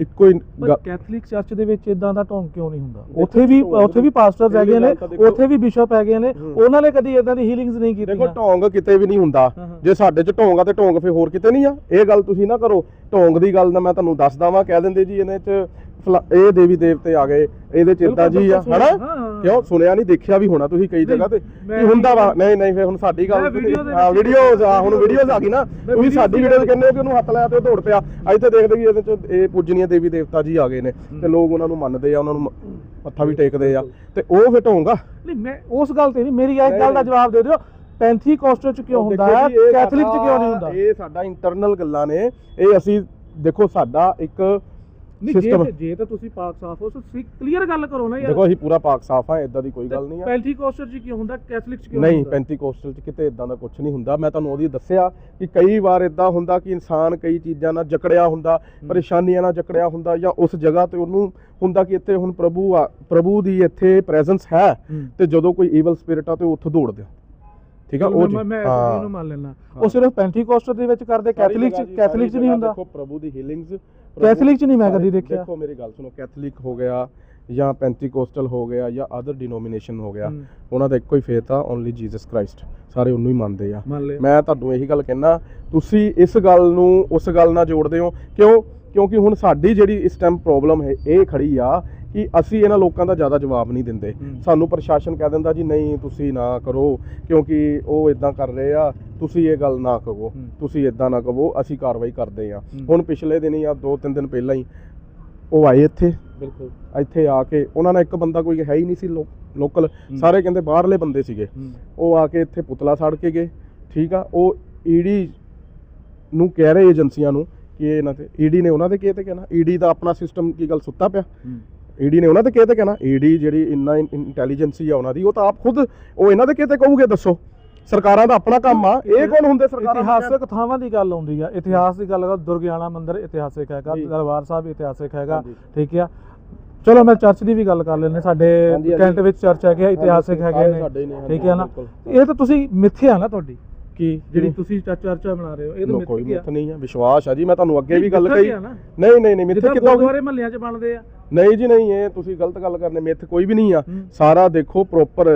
ਇੱਕੋ ਹੀ ਪਰ ਗ- ਕੈਥੋਲਿਕ ਚਰਚ ਦੇ ਵਿੱਚ ਇਦਾਂ ਦਾ ਢੋਂਗ ਕਿਉਂ ਨਹੀਂ ਹੁੰਦਾ? ਉੱਥੇ ਵੀ ਉੱਥੇ ਵੀ ਪਾਸਟਰਸ ਹੈਗੇ ਨੇ ਉੱਥੇ ਵੀ ਬਿਸ਼ਪ ਹੈਗੇ ਨੇ। ਉਹਨਾਂ ਨੇ ਕਦੀ ਇਦਾਂ ਦੀ ਹੀਲਿੰਗਸ ਨਹੀਂ ਦੇਖੋ ਕੀਤੀਆਂ ਢੋਂਗ ਕਿਤੇ ਵੀ ਨਹੀਂ ਹੁੰਦਾ। ਹਾਂ, ਹਾਂ। ਜੇ ਸਾਡੇ 'ਚ ਢੋਂਗ ਆ ਤੇ ਢੋਂਗ ਫੇ ਹੋਰ ਕਿਤੇ ਨਹੀਂ ਆ। ਇਹ ਗੱਲ ਤੁਸੀਂ ਨਾ ਕਰੋ। ਢੋਂਗ ਦੀ ਗੱਲ ਤਾਂ ਮੈਂ ਤੁਹਾਨੂੰ ਦੱਸਦਾ ਵਾਂ ਕਹਿ ਦਿੰਦੇ ਜੀ ਇਹਦੇ 'ਚ ਫਲਾ- ਇਹ ਦੇਵੀ ਦੇਵਤੇ ਆ ਗਏ ਇਹਦੇ 'ਚ ਇਦਾਂ ਜੀ ਆ ਬਿਲਕੁਲ ਹਨਾ? ਹਾਂ, ਹਾਂ। ਕਿਉਂ? ਸੁਣਿਆ ਨਹੀਂ ਦੇਖਿਆ ਵੀ ਹੋਣਾ ਤੁਸੀਂ ਕਈ ਜਗ੍ਹਾ ਤੇ। ਮੈਂ ਕੀ ਹੁੰਦਾ ਵਾ। ਨਹੀਂ। ਨਹੀਂ ਫੇ ਹੁਣ ਸਾਡੀ ਗੱਲ ਮੈਂ ਤੁਸੀਂ- video ਦੇ ਹਾਂ ਵਿੱਚ- ਵੀਡੀਓਜ਼ ਆ ਹੁਣ ਵੀਡੀਓਜ਼ ਆ ਗਈ ਨਾ। ਮੈਂ ਤੁਸੀਂ ਸਾਡੀ ਵੀਡੀਓ ਕਹਿੰਦੇ ਹੋ ਕਿ ਉਹਨੂੰ ਹੱਥ ਲਾਇਆ ਤੇ ਉਹ ਦੌੜ ਪਿਆ। ਇੱਥੇ ਦੇਖਦੇ ਕਿ ਇਹਦੇ 'ਚ ਇਹ ਪੂਜਨੀय ਦੇਵੀ ਦੇਵਤਾ ਜੀ ਆ ਗਏ ਨੇ ਤੇ ਲੋਕ ਉਹਨਾਂ ਨੂੰ ਮੰਨਦੇ ਆ ਉਹਨਾਂ ਨੂੰ ਮ- ਮੱਥਾ ਵੀ ਟੇਕਦੇ ਆ। ਤੇ ਉਹ ਫੇ ਢੋਂਗ। ਆ ਨਹੀਂ ਮੈਂ ਉਸ ਗੱਲ ਤੇ ਨਹੀਂ ਮੇਰੀ ਇੱਕ ਨਹੀਂ, ਗੱਲ ਦਾ। ਜਵਾਬ ਦੇ ਦਿਓ। ਪੈਂਥੀ ਕੋਸਟਰ ਚ ਕਿਉਂ ਹੁੰਦਾ ਦੇਖੋ ਹੈ? ਜੀ, ਇਹ ਕੈਥੋਲਿਕ ਚ ਸਾਡਾ- ਕਿਉਂ ਨਹੀਂ ਹੁੰਦਾ? ਇਹ ਸਾਡਾ ਇੰਟਰਨਲ ਗੱਲਾਂ ਨੇ। ਇਹ ਅਸੀਂ ਦੇਖੋ ਸਾਡਾ ਇੱਕ ਨਹੀਂ ਜੇ ਸਿਸਟਮ ਤੇ- ਜੇ ਤਾਂ ਤੁਸੀਂ ਪਾਕ ਸਾਫ਼ ਹੋ ਤੁਸੀਂ ਕਲੀਅਰ ਗੱਲ ਕਰੋ ਨਾ ਯਾਰ ਦੇਖੋ ਅਸੀਂ ਪੂਰਾ ਪਾਕ ਸਾਫ਼ ਆ ਇਦਾਂ ਦੀ ਕੋਈ ਗੱਲ ਨਹੀਂ ਆ ਪੈਂਥੀ ਕੋਸਟਰ ਚ ਕਿਉਂ ਹੁੰਦਾ ਕੈਥੋਲਿਕ ਚ ਕਿਉਂ ਨਹੀਂ ਹੁੰਦਾ? ਪੈਂਟੀਕੋਸਟਲ ਚ ਕਿਤੇ ਇਦਾਂ ਦਾ ਕੁਝ ਨਹੀਂ ਹੁੰਦਾ ਮੈਂ ਤੁਹਾਨੂੰ ਉਹਦੀ ਦੱਸਿਆ ਕਿ ਕਈ ਵਾਰ ਇਦਾਂ ਹੁੰਦਾ ਕਿ ਇਨਸਾਨ ਕਈ ਚੀਜ਼ਾਂ ਨਾਲ ਜਕੜਿਆ ਹੁੰਦਾ ਪਰੇਸ਼ਾਨੀਆਂ ਨਾਲ ਜਕੜਿਆ ਹੁੰਦਾ ਜਾਂ ਉਸ ਜਗ੍ਹਾ ਤੇ ਉਹਨੂੰ ਹੁੰਦਾ ਕਿ ਇੱਥੇ ਹੁਣ ਪ੍ਰਭੂ ਆ ਪ੍ਰਭੂ ਦੀ ਇੱਥੇ ਪ੍ਰੈਜ਼ੈਂਸ ਹੈ ਹੂੰ। ਤੇ ਜਦੋਂ ਕੋਈ ਈਵਲ ਸਪਿਰਿਟ ਆ ਤੇ ਉਹ ਉੱਥੋਂ ਦੌੜਦੇ ਆ। ਠੀਕ ਆ ਚਲੋ ਉਹ ਮੈਂ- ਚੀਜ਼। ਮੈਂ ਮੈਂ ਇਸ ਹਾਂ। ਚੀਜ਼ ਨੂੰ ਮੰਨ ਲੈਣਾ ਹਾਂ। ਉਹ ਸਿਰਫ ਪੈਂਥੀ ਕੋਸਟਰ ਦੇ ਵਿੱਚ ਕਰਦੇ ਸਾਰੀ ਕੈਥੋਲਿਕ ਜਗ੍ਹਾ ਚ ਜੀ, ਕੈਥੋਲਿਕ ਚ ਸਾਰੀ ਨਹੀਂ ਜਗ੍ਹਾ ਹੁੰਦਾ ਦੇਖੋ ਪ੍ਰਭੂ ਦੀ ਹੀਲਿੰਗਸ ਕੈਥੋਲਿਕ ਚ ਨਹੀਂ ਮੈਂ ਕਦੀ ਦੇਖਿਆ। ਦੇਖੋ ਮੇਰੀ ਗੱਲ ਸੁਣੋ ਕੈਥੋਲਿਕ ਹੋ ਗਿਆ ਜਾਂ ਪੈਂਟੀਕੋਸਟਲ ਹੋ ਗਿਆ ਜਾਂ ਅਦਰ ਡਿਨੋਮੀਨੇਸ਼ਨ ਹੋ ਗਿਆ। ਉਹਨਾਂ ਦਾ ਇੱਕੋ ਹੀ ਫੇਥ ਆ ਓਨਲੀ ਜੀਸਸ ਕ੍ਰਾਈਸਟ ਸਾਰੇ ਉਹਨੂੰ ਹੀ ਮੰਨਦੇ ਆ। ਮੈਂ ਤੁਹਾਨੂੰ ਇਹੀ ਗੱਲ ਕਹਿਣਾ ਤੁਸੀਂ ਇਸ ਗੱਲ ਨੂੰ ਉਸ ਗੱਲ ਨਾਲ ਜੋੜਦੇ ਹੋ ਕਿਉਂ? ਕਿਉਂਕਿ ਹੁਣ ਸਾਡੀ ਜਿਹੜੀ ਇਸ ਟਾਈਮ ਪ੍ਰੋਬਲਮ ਹੈ ਇਹ ਖੜੀ ਆ ਕਿ ਅਸੀਂ ਇਹਨਾਂ ਲੋਕਾਂ ਦਾ ਜ਼ਿਆਦਾ ਜਵਾਬ ਨਹੀਂ ਦਿੰਦੇ। ਸਾਨੂੰ ਪ੍ਰਸ਼ਾਸਨ ਕਹਿ ਦਿੰਦਾ ਜੀ ਨਹੀਂ ਤੁਸੀਂ ਨਾ ਕਰੋ ਕਿਉਂਕਿ ਉਹ ਇਦਾਂ ਕਰ ਰਹੇ ਆ ਤੁਸੀਂ ਇਹ ਗੱਲ ਨਾ ਕਹੋ। ਤੁਸੀਂ ਇਦਾਂ ਨਾ ਕਹੋ ਅਸੀਂ ਕਾਰਵਾਈ ਕਰਦੇ ਆ। ਹੁਣ ਪਿਛਲੇ ਦਿਨੀ ਦੋ ਤਿੰਨ ਦਿਨ ਪਹਿਲਾਂ ਹੀ ਉਹ ਆਏ ਇੱਥੇ। ਬਿਲਕੁਲ। ਇੱਥੇ ਆ ਕੇ ਉਹਨਾਂ ਨਾਲ ਇੱਕ ਬੰਦਾ ਕੋਈ ਹੈ ਹੀ ਨਹੀਂ ਸੀ ਲੋਕਲ। ਸਾਰੇ ਕਹਿੰਦੇ ਬਾਹਰਲੇ ਬੰਦੇ ਸੀਗੇ। ਉਹ ਆ ਕੇ ਇੱਥੇ ਪੁਤਲਾ ਸਾੜ ਕੇ ਗਏ। ਠੀਕ ਆ ਉਹ ਈਡੀ ਨੂੰ ਕਹਿ ਰਹੇ ਏਜੰਸੀਆਂ ਨੂੰ ਕਿ ਇਹ ਇਹਨਾਂ ਤੇ ਈਡੀ ਨੇ ਉਹਨਾਂ ਦੇ ਕਿਹਾ ਤੇ ਕਹਿਣਾ। ਈਡੀ ਦਾ ਆਪਣਾ ਸਿਸਟਮ ਕੀ ਗੱਲ ਸੁੱਤਾ ਪਿਆ? ਈਡੀ ਨੇ ਉਹਨਾਂ ਦੇ ਕਿਹਾ ਤੇ ਕਹਿਣਾ ਈਡੀ ਜਿਹੜੀ ਇੰਨਾ ਇੰਟੈਲੀਜੈਂਸੀ ਆ ਉਹਨਾਂ ਦੀ ਉਹ ਤਾਂ ਆਪ ਖੁਦ ਉਹ ਇਹਨਾਂ ਦੇ ਕਿਹਾ ਤੇ ਕਹੂਗੇ ਦੱਸੋ ਸਰਕਾਰਾਂ ਦਾ ਆਪਣਾ ਕੰਮ ਆ ਇਹ ਕੌਣ ਹੁੰਦੇ ਸਰਕਾਰਾਂ? ਇਤਿਹਾਸਕ ਥਾਵਾਂ ਦੀ ਗੱਲ ਆਉਂਦੀ ਆ ਇਤਿਹਾਸ ਦੀ ਗੱਲ ਕਰ ਦੁਰਗਿਆਣਾ ਮੰਦਿਰ ਇਤਿਹਾਸਕ ਹੈਗਾ। ਦਰਬਾਰ ਸਾਹਿਬ ਇਤਿਹਾਸਕ ਹੈਗਾ। ਠੀਕ ਆ ਚਲੋ ਮੈਂ ਚਰਚ ਦੀ ਵੀ ਗੱਲ ਕਰ ਲੈਂਦੇ ਸਾਡੇ। ਕੈਂਟ ਵਿੱਚ ਚਰਚ ਹੈਗੇ ਆ, ਇਤਿਹਾਸਕ ਹੈਗੇ ਨੇ ਠੀਕ ਹੈ ਨਾ। ਇਹ ਤਾਂ ਤੁਸੀਂ ਮਿੱਥਿਆ ਨਾ ਤੁਹਾਡੀ ਕੀ ਜਿਹੜੀ ਤੁਸੀਂ ਚਰਚ ਬਣਾ ਰਹੇ ਹੋ ਇਹ ਤਾਂ ਲੋ ਕੋਈ ਮਿੱਥ ਮਿੱਥ ਨਹੀਂ ਆ ਵਿਸ਼ਵਾਸ ਆ ਜੀ ਮੈਂ ਤੁਹਾਨੂੰ ਅੱਗੇ ਵੀ ਗੱਲ ਮਿੱਥ ਕਹੀ ਆ। ਨਹੀਂ ਨਹੀਂ ਨਹੀਂ ਮਿੱਥ ਕਿੱਦਾਂ? ਗੁਰਦੁਆਰੇ ਮਹੱਲਿਆਂ 'ਚ ਬਣਦੇ ਆ ਨਹੀਂ ਜੀ ਨਹੀਂ ਇਹ ਤੁਸੀਂ ਗਲਤ ਗੱਲ ਕਰਨੇ ਮਿੱਥ ਕੋਈ ਵੀ ਨਹੀਂ ਆ। ਸਾਰਾ ਦੇਖੋ ਪ੍ਰੋਪਰ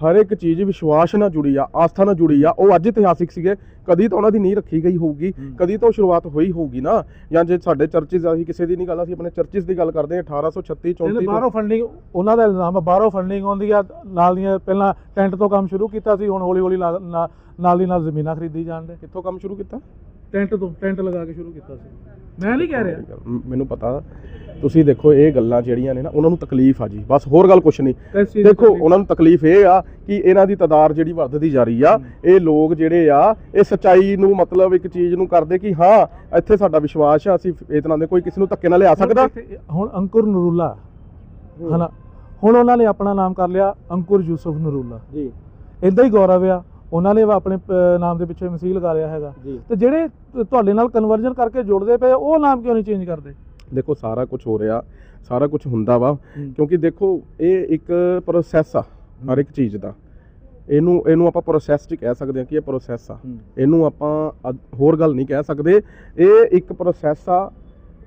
ਹਰ ਇੱਕ ਚੀਜ਼ ਵਿਸ਼ਵਾਸ ਨਾਲ ਜੁੜੀ ਆ ਆਸਥਾ ਨਾਲ ਜੁੜੀ ਆ। ਉਹ ਅੱਜ ਇਤਿਹਾਸਿਕ ਸੀਗੇ ਕਦੀ ਤਾਂ ਉਹਨਾਂ ਦੀ ਨੀਂਹ ਰੱਖੀ ਗਈ ਹੋਊਗੀ। ਕਦੀ ਤਾਂ ਸ਼ੁਰੂਆਤ ਹੋਈ ਹੋਊਗੀ ਨਾ। ਜਾਂ ਜੇ ਸਾਡੇ ਚਰਚਿਸ ਅਸੀਂ ਕਿਸੇ ਦੀ ਨਹੀਂ ਗੱਲ ਅਸੀਂ ਆਪਣੇ ਚਰਚਿਸ ਦੀ ਗੱਲ ਕਰਦੇ ਹਾਂ 1836 ਇਹਨੇ 34 ਬਾਹਰੋਂ ਫੰਡਿੰਗ ਉਹਨਾਂ ਦਾ ਇਲਜ਼ਾਮ ਹੈ ਬਾਹਰੋਂ ਫੰਡਿੰਗ ਆਉਂਦੀ ਆ ਨਾਲ ਦੀਆਂ ਪਹਿਲਾਂ ਟੈਂਟ ਤੋਂ ਕੰਮ ਸ਼ੁਰੂ ਕੀਤਾ ਸੀ ਹੁਣ ਹੌਲੀ ਹੌਲੀ ਨਾਲ ਦੀ ਨਾਲ ਜ਼ਮੀਨਾਂ ਖਰੀਦੀ ਜਾਣ ਦੇ ਕਿੱਥੋਂ ਕੰਮ ਸ਼ੁਰੂ ਕੀਤਾ? ਟੈਂਟ ਤੋਂ ਟੈਂਟ ਲਗਾ ਕੇ ਸ਼ੁਰੂ ਕੀਤਾ ਸੀ। ਮੈਂ ਨਹੀਂ ਕਹਿ ਰਿਹਾ। ਮੈਨੂੰ ਪਤਾ ਤੁਸੀਂ ਦੇਖੋ ਇਹ ਗੱਲਾਂ ਜਿਹੜੀਆਂ ਨੇ ਨਾ ਉਹਨਾਂ ਨੂੰ ਤਕਲੀਫ ਆ ਜੀ। ਬਸ ਹੋਰ ਗੱਲ ਕੁਛ ਨਹੀਂ। ਦੇਖੋ? ਉਹਨਾਂ ਨੂੰ ਤਕਲੀਫ ਇਹ ਆ ਕਿ ਇਹਨਾਂ ਦੀ ਤਦਾਰ ਜਿਹੜੀ ਵੱਧਦੀ ਜਾ ਰਹੀ ਆ। ਇਹ ਲੋਕ ਜਿਹੜੇ ਆ ਇਹ ਸਚਾਈ ਨੂੰ ਮਤਲਬ ਇੱਕ ਚੀਜ਼ ਨੂੰ ਕਰਦੇ ਕਿ ਹਾਂ ਇੱਥੇ ਸਾਡਾ ਵਿਸ਼ਵਾਸ ਆ ਅਸੀਂ ਇਤਨਾ ਦੇ ਕੋਈ ਕਿਸੇ ਨੂੰ ਧੱਕੇ ਨਾਲ ਲਿਆ ਸਕਦਾ। ਹੁਣ ਅੰਕੁਰ ਨਰੂਲਾ। ਹਨਾ? ਹੁਣ ਉਹਨਾਂ ਨੇ ਆਪਣਾ ਨਾਮ ਕਰ ਲਿਆ ਅੰਕੁਰ ਯੂਸਫ ਨਰੂਲਾ। ਜੀ। ਇਦਾਂ ਹੀ ਗੌਰਵ ਆ। ਉਹਨਾਂ ਨੇ ਆਪਣੇ ਨਾਮ ਦੇ ਪਿੱਛੇ ਮਸੀਹ ਲਗਾ ਲਿਆ ਹੈਗਾ। ਤੇ ਜਿਹੜੇ ਤੁਹਾਡੇ ਨਾਲ ਕਨਵਰਜਨ ਕਰਕੇ ਜੁੜਦੇ ਪਏ ਉਹ ਨਾਮ ਕਿਉਂ ਨਹੀਂ ਚੇਂਜ ਕਰਦੇ? ਦੇਖੋ ਸਾਰਾ ਕੁਝ ਹੋ ਰਿਹਾ ਸਾਰਾ ਕੁਝ ਹੁੰਦਾ ਵਾ ਕਿਉਂਕਿ ਦੇਖੋ ਇਹ ਇੱਕ ਪ੍ਰੋਸੈਸ ਆ ਹਰ ਇੱਕ ਚੀਜ਼ ਦਾ। ਇਹਨੂੰ ਇਹਨੂੰ ਆਪਾਂ ਪ੍ਰੋਸੈਸ 'ਚ ਕਹਿ ਸਕਦੇ ਹਾਂ ਕਿ ਇਹ ਪ੍ਰੋਸੈਸ ਆ। ਇਹਨੂੰ ਆਪਾਂ ਹੋਰ ਗੱਲ ਨਹੀਂ ਕਹਿ ਸਕਦੇ। ਇਹ ਇੱਕ ਪ੍ਰੋਸੈਸ ਆ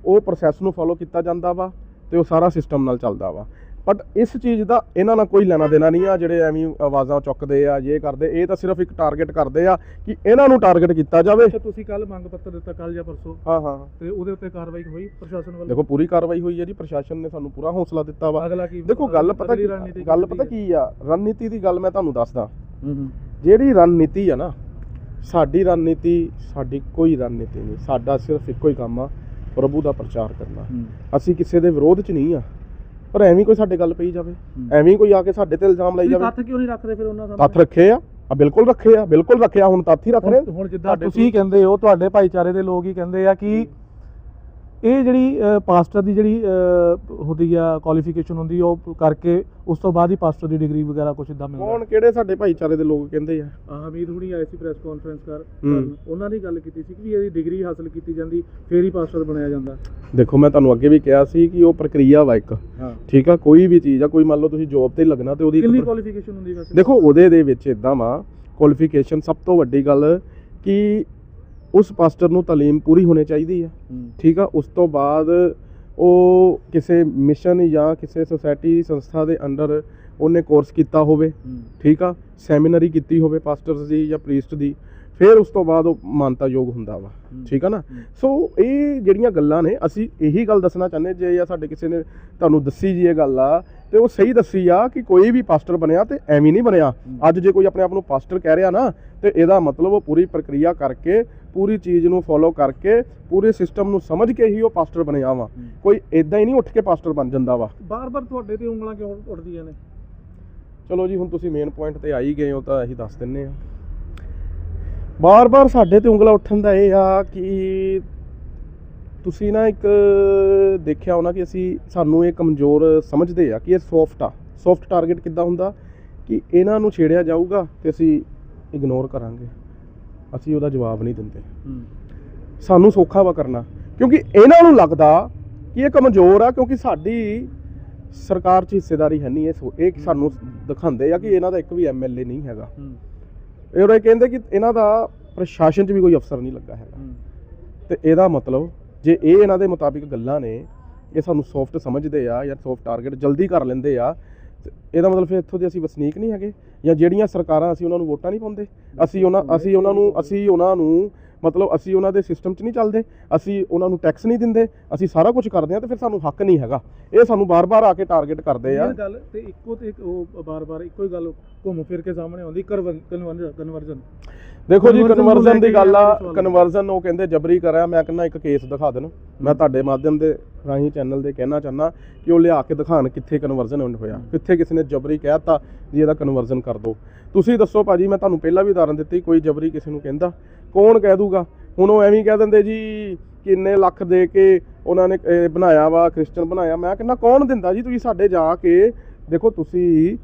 ਉਹ ਪ੍ਰੋਸੈਸ ਨੂੰ ਫੋਲੋ ਕੀਤਾ ਜਾਂਦਾ ਵਾ ਤੇ ਉਹ ਸਾਰਾ ਸਿਸਟਮ ਨਾਲ ਚੱਲਦਾ ਵਾ। ਬਟ ਇਸ ਚੀਜ਼ ਦਾ ਇਹਨਾਂ ਨਾਲ ਕੋਈ ਲੈਣਾ ਦੇਣਾ ਨਹੀਂ ਆ ਜਿਹੜੇ ਐਵੇਂ ਆਵਾਜ਼ਾਂ ਚੁੱਕਦੇ ਆ ਇਹ ਕਰਦੇ ਇਹ ਤਾਂ ਸਿਰਫ ਇੱਕ ਟਾਰਗੇਟ ਕਰਦੇ ਆ ਕਿ ਇਹਨਾਂ ਨੂੰ ਟਾਰਗੇਟ ਕੀਤਾ ਜਾਵੇ। ਅੱਛਾ ਤੁਸੀਂ ਕੱਲ ਮੰਗ ਪੱਤਰ ਦਿੱਤਾ ਕੱਲ ਜਾਂ ਪਰਸੋਂ? ਹਾਂ ਹਾਂ ਤੇ ਉਹਦੇ ਉੱਤੇ ਕਾਰਵਾਈ ਹੋਈ ਪ੍ਰਸ਼ਾਸਨ ਵੱਲੋਂ? ਦੇਖੋ ਪੂਰੀ ਕਾਰਵਾਈ ਹੋਈ ਹੈ ਜੀ ਪ੍ਰਸ਼ਾਸਨ ਨੇ ਸਾਨੂੰ ਪੂਰਾ ਹੌਸਲਾ ਦਿੱਤਾ ਵਾ। ਅਗਲਾ ਕੀ ਦੇਖੋ ਗੱਲ ਪਤਾ ਕੀ ਗੱਲ ਪਤਾ ਕੀ ਆ? ਰਣਨੀਤੀ ਦੀ ਗੱਲ ਮੈਂ ਤੁਹਾਨੂੰ ਦੱਸਦਾ। ਹੂੰ ਹੂੰ। ਜਿਹੜੀ ਰਣਨੀਤੀ ਆ ਨਾ ਸਾਡੀ ਰਣਨੀਤੀ ਸਾਡੀ ਕੋਈ ਰਣਨੀਤੀ ਨਹੀਂ। ਸਾਡਾ ਸਿਰਫ ਇੱਕੋ ਹੀ ਕੰਮ ਆ ਪ੍ਰਭੂ ਦਾ ਪ੍ਰਚਾਰ ਕਰਨਾ। ਅਸੀਂ ਕਿਸੇ ਦੇ ਵਿਰੋਧ 'ਚ ਨਹੀਂ ਆ। ਪਰ ਐਵੇਂ ਕੋਈ ਸਾਡੇ ਗੱਲ ਪਈ ਜਾਵੇ। ਐਵੇਂ ਕੋਈ ਆ ਕੇ ਸਾਡੇ ਤੇ ਇਲਜ਼ਾਮ ਲਾਈ ਜਾਵੇ। ਤੱਥ ਕਿਉਂ ਨਹੀਂ ਰੱਖਦੇ ਫਿਰ ਉਹਨਾਂ ਤੱਥ ਰੱਖੇ ਆ ਆ ਬਿਲਕੁਲ ਰੱਖੇ ਆ ਬਿਲਕੁਲ ਰੱਖਿਆ ਹੁਣ ਤੱਥ ਹੀ ਰੱਖ ਰਹੇ ਹੁਣ ਜਿੱਦਾਂ ਤੁਸੀਂ ਕਹਿੰਦੇ ਹੋ ਤੁਹਾਡੇ ਭਾਈਚਾਰੇ ਦੇ ਲੋਕ ਹੀ ਕਹਿੰਦੇ ਆ ਕਿ ਇਹ ਜਿਹੜੀ ਪਾਸਟਰ ਦੀ ਜਿਹੜੀ ਹੁੰਦੀ ਆ ਕੁਆਲੀਫਿਕੇਸ਼ਨ ਹੁੰਦੀ ਉਹ ਕਰਕੇ ਉਸ ਤੋਂ ਬਾਅਦ ਹੀ ਪਾਸਟਰ ਦੀ ਡਿਗਰੀ ਵਗੈਰਾ ਕੁਝ ਇਦਾਂ ਮਿਲਦਾ। ਕੌਣ ਕਿਹੜੇ ਸਾਡੇ ਭਾਈਚਾਰੇ ਦੇ ਲੋਕ ਕਹਿੰਦੇ ਆ? ਆ ਹਮੀਦ ਹੁਣੀ ਆਏ ਸੀ ਪ੍ਰੈਸ ਕਾਨਫਰੰਸ ਕਰ। ਉਹਨਾਂ ਨੇ ਗੱਲ ਕੀਤੀ ਸੀ ਕਿ ਵੀ ਇਹਦੀ ਡਿਗਰੀ ਹਾਸਲ ਕੀਤੀ ਜਾਂਦੀ ਫੇਰ ਹੀ ਪਾਸਟਰ ਬਣਾਇਆ ਜਾਂਦਾ। ਦੇਖੋ ਮੈਂ ਤੁਹਾਨੂੰ ਅੱਗੇ ਵੀ ਕਿਹਾ ਸੀ ਕਿ ਉਹ ਪ੍ਰਕਿਰਿਆ ਵਾ ਇੱਕ। ਠੀਕ ਆ ਕੋਈ ਵੀ ਚੀਜ਼ ਆ ਕੋਈ ਮੰਨ ਲਓ ਤੁਸੀਂ ਜੋਬ ਤੇ ਲੱਗਣਾ ਤੇ ਉਹਦੀ ਇੱਕ ਕਿੰਨੀ ਕੁਆਲੀਫਿਕੇਸ਼ਨ ਹੁੰਦੀ ਵੈਸੇ? ਦੇਖੋ ਉਹਦੇ ਦੇ ਵਿੱਚ ਇਦਾਂ ਵਾ ਕੁਆਲੀਫਿਕੇਸ਼ਨ ਸਭ ਤੋਂ ਵੱਡੀ ਗੱਲ ਕਿ ਉਸ ਪਾਸਟਰ ਨੂੰ ਤਾਲੀਮ ਪੂਰੀ ਹੋਣੀ ਚਾਹੀਦੀ ਆ ਹੂੰ। ਠੀਕ ਆ? ਉਸ ਤੋਂ ਬਾਅਦ ਉਹ ਕਿਸੇ ਮਿਸ਼ਨ ਜਾਂ ਕਿਸੇ ਸੁਸਾਇਟੀ ਸੰਸਥਾ ਦੇ ਅੰਡਰ ਉਹਨੇ ਕੋਰਸ ਕੀਤਾ ਹੋਵੇ। ਠੀਕ ਆ? ਸੈਮੀਨਰੀ ਕੀਤੀ ਹੋਵੇ ਪਾਸਟਰਸ ਦੀ ਜਾਂ ਪ੍ਰੀਸਟ ਦੀ। ਫਿਰ ਉਸ ਤੋਂ ਬਾਅਦ ਉਹ ਮਾਨਤਾਯੋਗ ਹੁੰਦਾ ਵਾ ਹੂੰ। ਠੀਕ ਆ ਨਾ ਹੂੰ। ਸੋ ਇਹ ਜਿਹੜੀਆਂ ਗੱਲਾਂ ਨੇ ਅਸੀਂ ਇਹੀ ਗੱਲ ਦੱਸਣਾ ਚਾਹੁੰਦੇ ਜੇ ਜਾਂ ਸਾਡੇ ਕਿਸੇ ਨੇ ਤੁਹਾਨੂੰ ਦੱਸੀ ਜੀ ਇਹ ਗੱਲ ਆ ਤੇ ਉਹ ਸਹੀ ਦੱਸੀ ਆ ਕਿ ਕੋਈ ਵੀ ਪਾਸਟਰ ਬਣਿਆ ਤੇ ਐਵੇਂ ਨਹੀਂ ਬਣਿਆ ਹੂੰ। ਅੱਜ ਜੇ ਕੋਈ ਆਪਣੇ ਆਪ ਨੂੰ ਪਾਸਟਰ ਕਹਿ ਰਿਹਾ ਨਾ ਤੇ ਇਹਦਾ ਮਤਲਬ ਉਹ ਪੂਰੀ ਪ੍ਰਕਿਰਿਆ ਕਰਕੇ ਪੂਰੀ ਚੀਜ਼ ਨੂੰ ਫੋਲੋ ਕਰਕੇ ਪੂਰੇ ਸਿਸਟਮ ਨੂੰ ਸਮਝ ਕੇ ਹੀ ਉਹ ਪਾਸਟਰ ਬਣਿਆ ਵਾ ਹੂੰ। ਕੋਈ ਇਦਾਂ ਹੀ ਨਹੀਂ ਉੱਠ ਕੇ ਪਾਸਟਰ ਬਣ ਜਾਂਦਾ ਵਾ ਬਾਰ-ਬਾਰ ਤੁਹਾਡੇ ਤੇ ਉਂਗਲਾਂ ਕਿਉਂ ਉੱਠਦੀਆਂ ਨੇ ਚਲੋ ਜੀ ਹੁਣ ਤੁਸੀਂ ਮੇਨ ਪੁਆਇੰਟ ਤੇ ਆ ਹੀ ਗਏ ਹੋ ਤਾਂ ਅਸੀਂ ਦੱਸ ਦਿੰਨੇ ਆ ਬਾਰ-ਬਾਰ ਸਾਡੇ ਤੇ ਉਂਗਲਾ ਉੱਠਣ ਦਾ ਇਹ ਆ ਕਿ ਤੁਸੀਂ ਨਾ ਇੱਕ ਦੇਖਿਆ ਹੋਣਾ ਕਿ ਅਸੀਂ ਸਾਨੂੰ ਇਹ ਕਮਜ਼ੋਰ ਸਮਝਦੇ ਆ ਕਿ ਇਹ ਸੌਫਟ ਆ। ਸੌਫਟ ਟਾਰਗੇਟ ਕਿੱਦਾਂ ਹੁੰਦਾ? ਕਿ ਇਹਨਾਂ ਨੂੰ ਛੇੜਿਆ ਜਾਊਗਾ ਤੇ ਅਸੀਂ ਇਗਨੋਰ ਕਰਾਂਗੇ। ਅਸੀਂ ਉਹਦਾ ਜਵਾਬ ਨਹੀਂ ਦਿੰਦੇ। ਸਾਨੂੰ ਸੌਖਾ ਵਾ ਕਰਨਾ। ਕਿਉਂਕਿ ਇਹਨਾਂ ਨੂੰ ਲੱਗਦਾ ਕਿ ਇਹ ਕਮਜ਼ੋਰ ਆ ਕਿਉਂਕਿ ਸਾਡੀ ਸਰਕਾਰ 'ਚ ਹਿੱਸੇਦਾਰੀ ਹੈ ਨਹੀਂ। ਇਹ ਇਹ ਸਾਨੂੰ ਦਿਖਾਉਂਦੇ ਆ ਕਿ ਇਹਨਾਂ ਦਾ ਇੱਕ ਵੀ ਐਮਐਲਏ ਨਹੀਂ ਹੈਗਾ। ਇਹ ਉਹ ਕਹਿੰਦੇ ਕਿ ਇਹਨਾਂ ਦਾ ਪ੍ਰਸ਼ਾਸਨ 'ਚ ਵੀ ਕੋਈ ਅਫਸਰ ਨਹੀਂ ਲੱਗਾ ਹੈਗਾ। ਤੇ ਇਹਦਾ ਮਤਲਬ ਜੇ ਇਹ ਇਹਨਾਂ ਦੇ ਮੁਤਾਬਿਕ ਗੱਲਾਂ ਨੇ ਇਹ ਸਾਨੂੰ ਸੌਫਟ ਸਮਝਦੇ ਆ ਜਾਂ ਸੌਫਟ ਟਾਰਗੇਟ ਜਲਦੀ ਕਰ ਲੈਂਦੇ ਆ ਇਹਦਾ ਮਤਲਬ ਫਿਰ ਇੱਥੋਂ ਦੇ ਅਸੀਂ ਵਸਨੀਕ ਨਹੀਂ ਹੈਗੇ ਜਾਂ ਜਿਹੜੀਆਂ ਸਰਕਾਰਾਂ ਅਸੀਂ ਉਹਨਾਂ ਨੂੰ ਵੋਟਾਂ ਨਹੀਂ ਪਾਉਂਦੇ ਅਸੀਂ ਉਹਨਾਂ ਅਸੀਂ ਉਹਨਾਂ ਨੂੰ ਅਸੀਂ ਉਹਨਾਂ ਨੂੰ ਮਤਲਬ ਅਸੀਂ ਉਹਨਾਂ ਦੇ ਸਿਸਟਮ 'ਚ ਨਹੀਂ ਚੱਲਦੇ, ਅਸੀਂ ਉਹਨਾਂ ਨੂੰ ਟੈਕਸ ਨਹੀਂ ਦਿੰਦੇ, ਅਸੀਂ ਸਾਰਾ ਕੁਝ ਕਰਦੇ ਆ ਤੇ ਫਿਰ ਸਾਨੂੰ ਹੱਕ ਨਹੀਂ ਹੈਗਾ। ਇਹ ਸਾਨੂੰ ਬਾਰ-ਬਾਰ ਆ ਕੇ ਟਾਰਗੇਟ ਕਰਦੇ ਆ। ਇਹ ਗੱਲ ਤੇ ਇੱਕੋ ਤੇ ਉਹ ਬਾਰ-ਬਾਰ ਇੱਕੋ ਹੀ ਗੱਲ ਘੁੰਮ ਫਿਰ ਕੇ ਸਾਹਮਣੇ ਆਉਂਦੀ ਕਨਵਰਜਨ। ਦੇਖੋ ਜੀ Conversion ਨੂੰ ਕਨਵਰਜ਼ਨ ਲੈ ਦੀ ਕੇ ਗੱਲ ਆ ਸਵਾਲ। ਕਨਵਰਜ਼ਨ ਉਹ ਕਹਿੰਦੇ ਜਬਰੀ ਕਰਿਆ ਮੈਂ ਕਹਿੰਦਾ ਇੱਕ ਕੇਸ ਦਿਖਾ ਦੇਣ। ਮੈਂ ਤੁਹਾਡੇ ਮਾਧਿਅਮ ਦੇ ਰਾਹੀਂ ਚੈਨਲ ਦੇ ਕਹਿਣਾ ਚਾਹੁੰਦਾ ਕਿ ਉਹ ਲਿਆ ਕੇ ਦਿਖਾਣ ਕਿੱਥੇ ਕਨਵਰਜ਼ਨ ਹੋਇਆ। ਕਿੱਥੇ ਕਿਸੇ ਨੇ ਜਬਰੀ ਕਹਿਤਾ ਜੀ ਇਹਦਾ ਕਨਵਰਜ਼ਨ ਕਰ ਦਿਓ ਤੁਸੀਂ ਦੱਸੋ ਭਾਜੀ ਮੈਂ ਤੁਹਾਨੂੰ ਪਹਿਲਾਂ ਵੀ ਉਦਾਹਰਨ ਦਿੱਤੀ ਕੋਈ ਜਬਰੀ ਕਿਸੇ ਨੂੰ ਕਹਿੰਦਾ ਕੌਣ ਕਹਿ ਦੂਗਾ? ਹੁਣ ਉਹ ਐਵੇਂ ਹੀ ਕਹਿ ਦਿੰਦੇ ਜੀ ਕਿੰਨੇ ਲੱਖ ਦੇ ਕੇ ਉਹਨਾਂ ਨੇ ਇਹ ਬਣਾਇਆ ਵਾ ਕ੍ਰਿਸਚਨ ਬਣਾਇਆ। ਮੈਂ ਕਹਿੰਦਾ ਕੌਣ ਦਿੰਦਾ ਜੀ ਤੁਸੀਂ ਸਾਡੇ ਜਾ ਕੇ? ਦੇਖੋ ਤੁਸੀਂ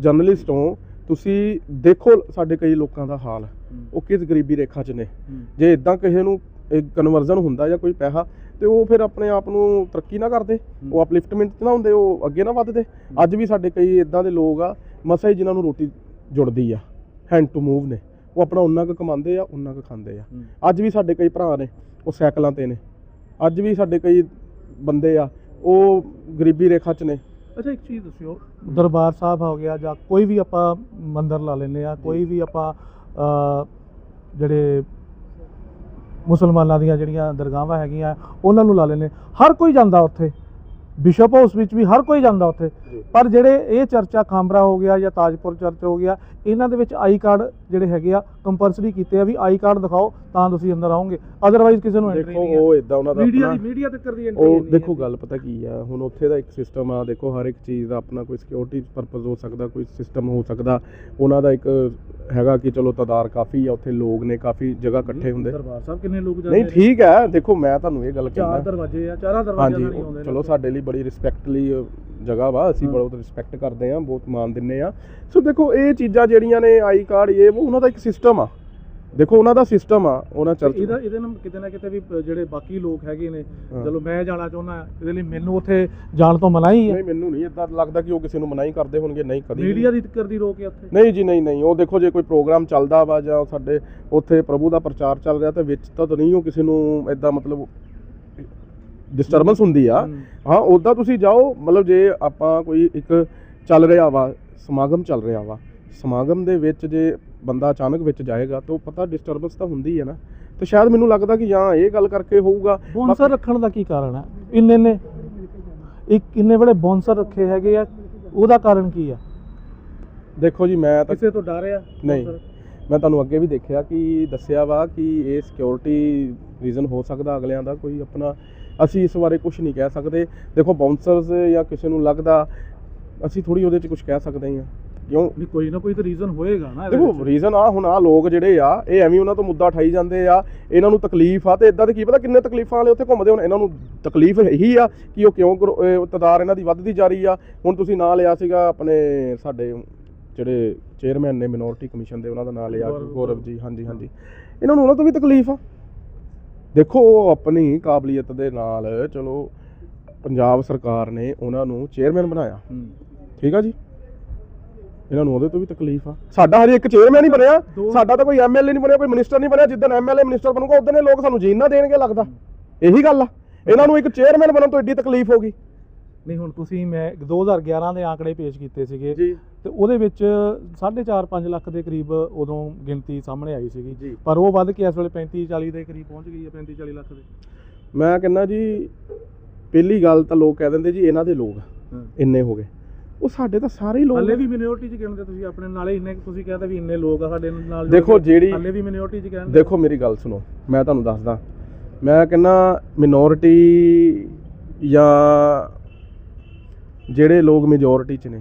ਜਰਨਲਿਸਟ ਹੋ ਤੁਸੀਂ ਦੇਖੋ ਸਾਡੇ ਕਈ ਲੋਕਾਂ ਦਾ ਹਾਲ। ਉਹ ਕਿਸ ਗਰੀਬੀ ਰੇਖਾ 'ਚ ਨੇ? ਜੇ ਇਦਾਂ ਕਿਸੇ ਨੂੰ ਕਨਵਰਜ਼ਨ ਹੁੰਦਾ ਜਾਂ ਕੋਈ ਪੈਸਾ ਤੇ ਉਹ ਫਿਰ ਆਪਣੇ ਆਪ ਨੂੰ ਤਰੱਕੀ ਨਾ ਕਰਦੇ। ਉਹ ਅਪਲਿਫਟਮੈਂਟ 'ਚ ਨਾ ਹੁੰਦੇ ਉਹ ਅੱਗੇ ਨਾ ਵੱਧਦੇ। ਅੱਜ ਵੀ ਸਾਡੇ ਕਈ ਇਦਾਂ ਦੇ ਲੋਕ ਆ ਮਸਾ ਹੀ ਜਿਨ੍ਹਾਂ ਨੂੰ ਰੋਟੀ ਜੁੜਦੀ ਆ ਹੈਂਡ ਟੂ ਮੂਵ ਨੇ। ਉਹ ਆਪਣਾ ਉਹਨਾਂ ਕੁ ਕਮਾਉਂਦੇ ਆ ਉਹਨਾਂ ਕੁ ਖਾਂਦੇ ਆ। ਅੱਜ ਵੀ ਸਾਡੇ ਕਈ ਭਰਾ ਨੇ ਉਹ ਸਾਈਕਲਾਂ ਤੇ ਨੇ। ਅੱਜ ਵੀ ਸਾਡੇ ਕਈ ਬੰਦੇ ਆ ਉਹ ਗਰੀਬੀ ਰੇਖਾ 'ਚ ਨੇ। ਅੱਛਾ ਇੱਕ ਚੀਜ਼ ਦੱਸਿਓ। ਦਰਬਾਰ ਸਾਹਿਬ ਹੋ ਗਿਆ ਜਾਂ ਕੋਈ ਵੀ ਆਪਾਂ ਮੰਦਿਰ ਲਾ ਲੈਂਦੇ ਆ ਕੋਈ ਵੀ ਆਪਾਂ ਜਿਹੜੇ ਮੁਸਲਮਾਨਾਂ ਦੀਆਂ ਜਿਹੜੀਆਂ ਦਰਗਾਹਾਂ ਹੈਗੀਆਂ ਉਹਨਾਂ ਨੂੰ ਲਾ ਲੈਂਦੇ ਹਰ ਕੋਈ ਜਾਂਦਾ ਉੱਥੇ। ਬਿਸ਼ਪ ਹਾਊਸ ਵਿੱਚ ਵੀ ਹਰ ਕੋਈ ਜਾਂਦਾ ਉੱਥੇ। ਪਰ ਜਿਹੜੇ ਇਹ ਚਰਚਾ ਖਾਂਬਰਾ ਹੋ ਗਿਆ ਜਾਂ ਤਾਜਪੁਰ ਚਰਚ ਹੋ ਗਿਆ ਇਹਨਾਂ ਦੇ ਵਿੱਚ ਆਈ ਕਾਰਡ ਜਿਹੜੇ ਹੈਗੇ ਆ ਕੰਪਲਸਰੀ ਕੀਤੇ ਆ ਵੀ ਆਈ ਕਾਰਡ ਦਿਖਾਓ ਤਾਂ ਤੁਸੀਂ ਅੰਦਰ ਆਓਗੇ। ਅਦਰਵਾਈਜ਼ ਕਿਸੇ ਨੂੰ ਐਂਟਰੀ ਦੇਖੋ ਨਹੀਂ ਹੈ। ਉਹ ਇਦਾਂ ਉਹਨਾਂ ਦਾ ਮੀਡੀਆ ਦੀ ਮੀਡੀਆ ਤੱਕ ਦੀ ਐਂਟਰੀ ਉਹ ਦੇਖੋ ਗੱਲ ਪਤਾ ਕੀ ਆ ਹੁਣ ਉੱਥੇ ਦਾ ਇੱਕ ਸਿਸਟਮ ਆ ਦੇਖੋ ਹਰ ਇੱਕ ਚੀਜ਼ ਦਾ ਆਪਣਾ ਕੋਈ ਸਿਕਿਉਰਿਟੀ ਪਰਪਸ ਹੋ ਸਕਦਾ ਕੋਈ ਸਿਸਟਮ ਹੋ ਸਕਦਾ ਉਹਨਾਂ ਦਾ ਇੱਕ ਹੈਗਾ ਕਿ ਚਲੋ ਤਦਾਰ ਕਾਫੀ ਆ ਉੱਥੇ ਲੋਕ ਨੇ ਕਾਫੀ ਜਗ੍ਹਾ ਇਕੱਠੇ ਹੁੰਦੇ। ਦਰਬਾਰ ਸਾਹਿਬ ਕਿੰਨੇ ਲੋਕ ਜਾਂਦੇ ਨਹੀਂ? ਠੀਕ ਹੈ ਦੇਖੋ ਮੈਂ ਤੁਹਾਨੂੰ ਇਹ ਗੱਲ ਚਾਰ ਕਹਿੰਦਾ। ਦਰਵਾਜ਼ੇ ਆ ਚਾਰਾਂ ਦਰਵਾਜ਼ਿਆਂ ਨਾਲ ਹੀ ਉਹ ਆਉਂਦੇ ਨੇ ਚਲੋ ਸਾਡੇ ਲਈ ਬੜੀ ਰਿਸਪੈਕਟ ਲਈ ਅ, ਜਗ੍ਹਾ ਵਾ ਅਸੀਂ। ਬਹੁਤ ਰਿਸਪੈਕਟ ਕਰਦੇ ਆ ਬਹੁਤ ਮਾਣ ਦਿੰਨੇ ਆ ਸੋ ਦੇਖੋ ਇਹ ਚੀਜ਼ਾਂ ਜਿਹੜੀਆਂ ਨੇ ਆਈ ਕਾਰਡ ਇਹ ਉਹ ਉਹਨਾਂ ਦਾ ਇੱਕ ਸਿਸਟਮ ਆ। ਦੇਖੋ ਉਹਨਾਂ ਦਾ ਸਿਸਟਮ ਆ ਉਹਨਾਂ ਚਰਚ ਇਹਦਾ ਇਹਦੇ ਨਾਲ ਕਿਤੇ ਨਾ ਕਿਤੇ ਵੀ ਜਿਹੜੇ ਬਾਕੀ ਲੋਕ ਹੈਗੇ ਨੇ। ਚਲੋ ਮੈਂ ਜਾਣਾ ਚਾਹੁੰਦਾ ਇਹਦੇ ਲਈ ਮੈਨੂੰ ਉੱਥੇ ਜਾਣ ਤੋਂ ਮਨਾਹੀ ਹੈ ਨਹੀਂ ਮੈਨੂੰ ਨਹੀਂ ਇਦਾਂ ਲੱਗਦਾ ਕਿ ਉਹ ਕਿਸੇ ਨੂੰ ਮਨਾਹੀ ਕਰਦੇ ਹੋਣਗੇ ਨਹੀਂ ਕਦੀ ਮੀਡੀਆ ਦੀ ਕਰਦੀ ਰੋਕ ਹੈ ਉੱਥੇ ਨਹੀਂ ਜੀ ਨਹੀਂ ਨਹੀਂ ਉਹ ਦੇਖੋ ਜੇ ਕੋਈ ਪ੍ਰੋਗਰਾਮ ਚੱਲਦਾ ਵਾ ਜਾਂ ਸਾਡੇ ਉੱਥੇ ਪ੍ਰਭੂ ਦਾ ਪ੍ਰਚਾਰ ਚੱਲ ਰਿਹਾ ਤੇ ਵਿੱਚ ਤਾਂ ਨਹੀਂ ਉਹ ਕਿਸੇ ਨੂੰ ਐਦਾਂ ਮਤਲਬ ਡਿਸਟਰਬੈਂਸ ਹੁੰਦੀ ਆ। ਹਾਂ ਉਦਾਂ ਤੁਸੀਂ ਜਾਓ ਮਤਲਬ ਜੇ ਆਪਾਂ ਕੋਈ ਇੱਕ ਚੱਲ ਰਿਹਾ ਵਾ ਸਮਾਗਮ ਚੱਲ ਰਿਹਾ ਵਾ ਸਮਾਗਮ ਦੇ ਵਿੱਚ ਜੇ ਬੰਦਾ ਅਚਾਨਕ ਵਿੱਚ ਜਾਏਗਾ ਤਾਂ ਉਹ ਪਤਾ ਡਿਸਟਰਬੈਂਸ ਤਾਂ ਹੁੰਦੀ ਹੈ ਨਾ। ਤੇ ਸ਼ਾਇਦ ਮੈਨੂੰ ਲੱਗਦਾ ਕਿ ਜਾਂ ਇਹ ਗੱਲ ਕਰਕੇ ਹੋਊਗਾ। ਬੌਂਸਰ ਰੱਖਣ ਦਾ ਕੀ ਕਾਰਨ ਹੈ? ਇੰਨੇ ਨੇ ਇੱਕ ਇੰਨੇ ਬੜੇ ਬੌਂਸਰ ਰੱਖੇ ਹੈਗੇ ਆ ਉਹਦਾ ਕਾਰਨ ਕੀ ਆ? ਦੇਖੋ ਜੀ ਮੈਂ ਤਾਂ ਕਿਸੇ ਤੋਂ ਡਰ ਆ ਨਹੀਂ। ਮੈਂ ਤੁਹਾਨੂੰ ਅੱਗੇ ਵੀ ਦੇਖਿਆ ਕਿ ਦੱਸਿਆ ਵਾ ਕਿ ਇਹ ਸਿਕਿਉਰਿਟੀ ਰੀਜ਼ਨ ਹੋ ਸਕਦਾ ਅਗਲਿਆਂ ਦਾ ਕੋਈ ਆਪਣਾ ਅਸੀਂ ਇਸ ਬਾਰੇ ਕੁਝ ਨਹੀਂ ਕਹਿ ਸਕਦੇ। ਦੇਖੋ ਬਾਉਂਸਰਸ ਜਾਂ ਕਿਸੇ ਨੂੰ ਲੱਗਦਾ ਅਸੀਂ ਥੋੜੀ ਉਹਦੇ 'ਚ ਕੁਝ ਕਹਿ ਸਕਦੇ ਹਾਂ। ਕਿਉਂ? ਨਹੀਂ ਕੋਈ ਨਾ ਕੋਈ ਤਾਂ ਰੀਜ਼ਨ ਹੋਏਗਾ ਨਾ ਇਹਦੇ ਦੇਖੋ ਵਿੱਚ। ਰੀਜ਼ਨ ਆ ਹੁਣ ਆ ਲੋਕ ਜਿਹੜੇ ਆ ਇਹ ਐਵੇਂ ਉਹਨਾਂ ਤੋਂ ਮੁੱਦਾ ਉਠਾਈ ਜਾਂਦੇ ਆ ਇਹਨਾਂ ਨੂੰ ਤਕਲੀਫ ਆ ਤੇ ਇਦਾਂ ਦੇ ਕੀ ਪਤਾ ਕਿੰਨੇ ਤਕਲੀਫਾਂ ਵਾਲੇ ਉੱਥੇ ਘੁੰਮਦੇ ਹੁਣ। ਇਹਨਾਂ ਨੂੰ ਤਕਲੀਫ ਇਹੀ ਆ ਕਿ ਉਹ ਕਿਉਂ ਗਰੋ- ਇਹ ਤਦਾਰ ਇਹਨਾਂ ਦੀ ਵੱਧਦੀ ਜਾ ਰਹੀ ਆ। ਹੁਣ ਤੁਸੀਂ ਨਾਂ ਲਿਆ ਸੀਗਾ ਆਪਣੇ ਸਾਡੇ ਜਿਹੜੇ ਚੇਅਰਮੈਨ ਨੇ ਮਿਨੋਰਟੀ ਕਮਿਸ਼ਨ ਦੇ ਉਹਨਾਂ ਦਾ ਨਾਂ ਲਿਆ ਗੌਰਵ- ਗੌਰਵ ਜੀ। ਹਾਂਜੀ ਹਾਂਜੀ। ਇਹਨਾਂ ਨੂੰ ਉਹਨਾਂ ਤੋਂ ਵੀ ਤਕਲੀਫ ਆ। ਦੇਖੋ ਉਹ ਆਪਣੀ ਕਾਬਲੀਅਤ ਦੇ ਨਾਲ ਚਲੋ ਪੰਜਾਬ ਸਰਕਾਰ ਨੇ ਉਹਨਾਂ ਨੂੰ ਚੇਅਰਮੈਨ ਬਣਾਇਆ। ਹੂੰ। ਠੀਕ ਆ ਜੀ? ਇਹਨਾਂ ਨੂੰ ਉਹਦੇ ਤੋਂ ਵੀ ਤਕਲੀਫ ਆ। ਸਾਡਾ ਹਜੇ ਇੱਕ ਚੇਅਰਮੈਨ ਹੀ ਬਣਿਆ। ਸਾਡਾ ਤਾਂ ਕੋਈ ਐਮਐਲਏ ਨਹੀਂ ਬਣਿਆ ਕੋਈ ਮਿਨਿਸਟਰ ਨਹੀਂ ਬਣਿਆ। ਜਿੱਦਣ ਐਮਐਲਏ ਮਿਨਿਸਟਰ ਬਣੂਗਾ ਉਦੋਂ ਇਹ ਲੋਕ ਸਾਨੂੰ ਜੀਣ ਨਾ ਦੇਣਗੇ ਲੱਗਦਾ। ਇਹੀ ਗੱਲ ਆ। ਇਹਨਾਂ ਨੂੰ ਇੱਕ ਚੇਅਰਮੈਨ ਬਣਨ ਤੋਂ ਏਡੀ ਤਕਲੀਫ ਹੋ ਗਈ। ਨਹੀਂ ਹੁਣ ਤੁਸੀਂ ਮੈਂ 2011 ਦੇ ਆંકੜੇ ਪੇਸ਼ ਕੀਤੇ ਸੀਗੇ। ਤੇ ਉਹਦੇ ਵਿੱਚ 4.5 5 ਲੱਖ ਦੇ ਕਰੀਬ ਉਦੋਂ ਗਿਣਤੀ ਸਾਹਮਣੇ ਆਈ ਸੀਗੀ। ਪਰ ਉਹ ਵੱਧ ਕੇ ਇਸ ਵੇਲੇ 35 40 ਦੇ ਕਰੀਬ ਪਹੁੰਚ ਗਈ ਹੈ 35 40 ਲੱਖ ਦੇ। ਮੈਂ ਕਹਿੰਦਾ ਜੀ ਪਹਿਲੀ ਗੱਲ ਤਾਂ ਲੋਕ ਕਹਿ ਦਿੰਦੇ ਜੀ ਇਹਨਾਂ ਦੇ ਲੋਕ। ਇੰਨੇ ਹੋ ਗਏ। ਉਹ ਸਾਡੇ ਤਾਂ ਸਾਰੇ ਹੀ ਲੋਕ ਹਾਲੇ। ਵੀ ਮਿਨੋਰਟੀ ਚ ਗਿਣਦੇ ਤੁਸੀਂ ਆਪਣੇ ਨਾਲੇ ਇੰਨੇ ਤੁਸੀਂ ਕਹਿੰਦੇ ਵੀ ਇੰਨੇ ਲੋਕ ਆ ਸਾਡੇ ਨਾਲ ਦੇਖੋ ਜਿਹੜੀ ਹਾਲੇ ਵੀ ਮਿਨੋਰਟੀ ਚ ਕਹਿੰਦੇ ਦੇਖੋ ਮੇਰੀ ਗੱਲ ਸੁਣੋ ਮੈਂ ਤੁਹਾਨੂੰ ਦੱਸਦਾ। ਮੈਂ ਕਹਿੰਦਾ ਮਿਨੋਰਿਟੀ ਜਾਂ ਜਿਹੜੇ ਲੋਕ ਮੈਜੋਰਿਟੀ ਚ ਨੇ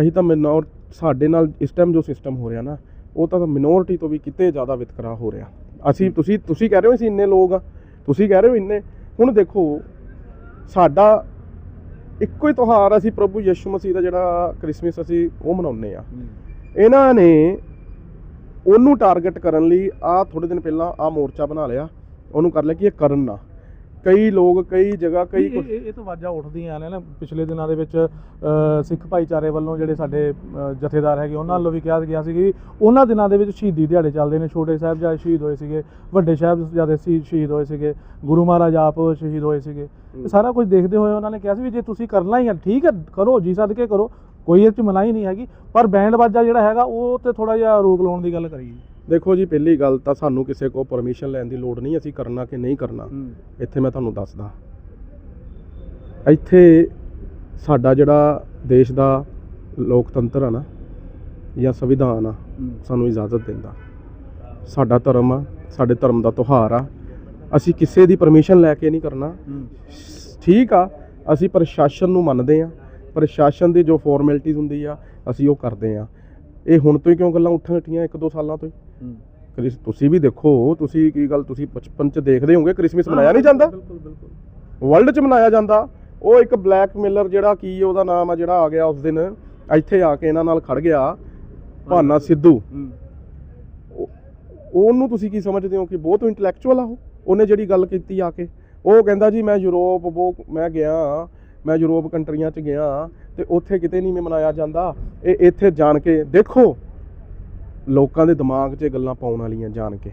ਅਸੀਂ ਤਾਂ ਮਿਨੋਰ ਸਾਡੇ ਨਾਲ ਇਸ ਟਾਈਮ ਜੋ ਸਿਸਟਮ ਹੋ ਰਿਹਾ ਨਾ ਉਹ ਤਾਂ ਮਿਨੋਰਿਟੀ ਤੋਂ ਵੀ ਕਿਤੇ ਜ਼ਿਆਦਾ ਵਿਤਕਰਾ ਹੋ ਰਿਹਾ। ਅਸੀਂ ਤੁਸੀਂ ਤੁਸੀਂ ਕਹਿ ਰਹੇ ਹੋ ਅਸੀਂ ਇੰਨੇ ਲੋਕ ਆ ਤੁਸੀਂ ਕਹਿ ਰਹੇ ਹੋ ਇੰਨੇ। ਹੁਣ ਦੇਖੋ ਸਾਡਾ ਇੱਕੋ ਹੀ ਤਿਉਹਾਰ ਅਸੀਂ ਪ੍ਰਭੂ ਯਿਸੂ ਮਸੀਹ ਦਾ ਜਿਹੜਾ ਕ੍ਰਿਸਮਸ ਅਸੀਂ ਉਹ ਮਨਾਉਂਦੇ ਆ। ਇਹਨਾਂ ਨੇ ਉਹਨੂੰ ਟਾਰਗੇਟ ਕਰਨ ਲਈ ਆ ਥੋੜੇ ਦਿਨ ਪਹਿਲਾਂ ਆ ਮੋਰਚਾ ਬਣਾ ਲਿਆ। ਉਹਨੂੰ ਕਰ ਲਿਆ ਕਿ ਇਹ ਕਰਨ ਨਾ। ਕਈ ਲੋਕ ਕਈ ਜਗ੍ਹਾ ਕਈ ਇਹ- ਕੁਛ- ਇਹ ਇਹ ਤਾਂ ਵਾਜਾਂ ਉੱਠਦੀਆਂ ਨੇ ਨਾ। ਪਿਛਲੇ ਦਿਨਾਂ ਦੇ ਵਿੱਚ ਅ, ਸਿੱਖ ਭਾਈਚਾਰੇ ਵੱਲੋਂ ਜਿਹੜੇ ਸਾਡੇ ਅ, ਜਥੇਦਾਰ ਹੈਗੇ ਉਹਨਾਂ ਵੱਲੋਂ ਵੀ ਕਿਹਾ ਗਿਆ ਸੀ ਕਿ ਉਹਨਾਂ ਦਿਨਾਂ ਦੇ ਵਿੱਚ ਸ਼ਹੀਦੀ ਦਿਹਾੜੇ ਚੱਲਦੇ ਨੇ। ਛੋਟੇ ਸਾਹਿਬਜ਼ਾਦੇ ਸ਼ਹੀਦ ਹੋਏ ਸੀਗੇ ਵੱਡੇ ਸਾਹਿਬਜ਼ਾਦੇ ਸੀ ਸ਼ਹੀਦ ਹੋਏ ਸੀਗੇ ਗੁਰੂ ਮਹਾਰਾਜ ਆਪ ਸ਼ਹੀਦ ਹੋਏ ਸੀਗੇ। ਇਹ ਸਾਰਾ ਕੁਝ ਦੇਖਦੇ ਹੋਏ ਉਹਨਾਂ ਨੇ ਕਿਹਾ ਸੀ ਵੀ ਜੇ ਤੁਸੀਂ ਕਰਨਾ ਹੀ ਹੈ ਠੀਕ ਹੈ ਕਰੋ ਜੀ ਸਦਕੇ ਕਰੋ। ਕੋਈ ਇਹ ਚ ਮਨਾਹੀ ਨਹੀਂ ਹੈਗੀ। ਪਰ ਬੈਂਡ ਬਾਜਾ ਜਿਹੜਾ ਹੈਗਾ ਉਹ ਤੇ ਥੋੜਾ ਜਿਹਾ ਰੋਕ ਲਾਉਣ ਦੀ ਗੱਲ ਕਰੀ। ਦੇਖੋ ਜੀ ਪਹਿਲੀ ਗੱਲ ਤਾਂ ਸਾਨੂੰ ਕਿਸੇ ਕੋਲ ਪਰਮਿਸ਼ਨ ਲੈਣ ਦੀ ਲੋੜ ਨਹੀਂ ਅਸੀਂ ਕਰਨਾ ਕਿ ਨਹੀਂ ਕਰਨਾ। ਇੱਥੇ ਮੈਂ ਤੁਹਾਨੂੰ ਦੱਸਦਾ। ਇੱਥੇ ਸਾਡਾ ਜਿਹੜਾ ਦੇਸ਼ ਦਾ ਲੋਕਤੰਤਰ ਆ ਨਾ ਜਾਂ ਸੰਵਿਧਾਨ ਆ ਸਾਨੂੰ ਇਜਾਜ਼ਤ ਦਿੰਦਾ। ਸਾਡਾ ਧਰਮ ਆ ਸਾਡੇ ਧਰਮ ਦਾ ਤਿਉਹਾਰ ਆ। ਅਸੀਂ ਕਿਸੇ ਦੀ ਪਰਮਿਸ਼ਨ ਲੈ ਕੇ ਨਹੀਂ ਕਰਨਾ। ਠੀਕ ਆ ਅਸੀਂ ਪ੍ਰਸ਼ਾਸਨ ਨੂੰ ਮੰਨਦੇ ਆ। ਪ੍ਰਸ਼ਾਸਨ ਦੀ ਜੋ ਫਾਰਮੈਲਿਟੀਜ਼ ਹੁੰਦੀ ਆ ਅਸੀਂ ਉਹ ਕਰਦੇ ਆ। ਇਹ ਹੁਣ ਤੋਂ ਹੀ ਕਿਉਂ ਗੱਲਾਂ ਉੱਠਣ ਉੱਠੀਆਂ ਇੱਕ ਦੋ ਸਾਲਾਂ ਤੋਂ ਹੀ? ਕ੍ਰਿਸ ਤੁਸੀਂ ਵੀ ਦੇਖੋ ਤੁਸੀਂ ਕੀ ਗੱਲ ਤੁਸੀਂ ਬਚਪਨ ਚ ਦੇਖਦੇ ਹੋਵੋਗੇ ਕ੍ਰਿਸਮਸ ਮਨਾਇਆ ਨਹੀਂ ਜਾਂਦਾ? ਬਿਲਕੁਲ ਬਿਲਕੁਲ। ਵਰਲਡ ਚ ਮਨਾਇਆ ਜਾਂਦਾ। ਉਹ ਇੱਕ ਬਲੈਕ ਮਿਲਰ ਜਿਹੜਾ ਕੀ ਉਹਦਾ ਨਾਮ ਆ ਜਿਹੜਾ ਆ ਗਿਆ ਉਸ ਦਿਨ ਇੱਥੇ ਆ ਕੇ ਇਹਨਾਂ ਨਾਲ ਖੜ ਗਿਆ ਭਾਨਾ ਸਿੱਧੂ। ਉਹ- ਉਹਨੂੰ ਤੁਸੀਂ ਕੀ ਸਮਝਦੇ ਹੋ ਕਿ ਬਹੁਤ ਇੰਟੈਲੈਕਚੁਅਲ ਆ ਉਹ? ਉਹਨੇ ਜਿਹੜੀ ਗੱਲ ਕੀਤੀ ਆ ਕੇ। ਉਹ ਕਹਿੰਦਾ ਜੀ ਮੈਂ ਯੂਰਪ ਉਹ ਮੈਂ ਗਿਆ ਮੈਂ ਯੂਰਪ ਕੰਟਰੀਆਂ 'ਚ ਗਿਆ ਤੇ ਉੱਥੇ ਕਿਤੇ ਨਹੀਂ ਮਨਾਇਆ ਜਾਂਦਾ। ਇਹ ਇੱਥੇ ਜਾਣ ਕੇ ਦੇਖੋ ਲੋਕਾਂ ਦੇ ਦਿਮਾਗ 'ਚ ਇਹ ਗੱਲਾਂ ਪਾਉਣ ਵਾਲੀਆਂ ਜਾਣ ਕੇ।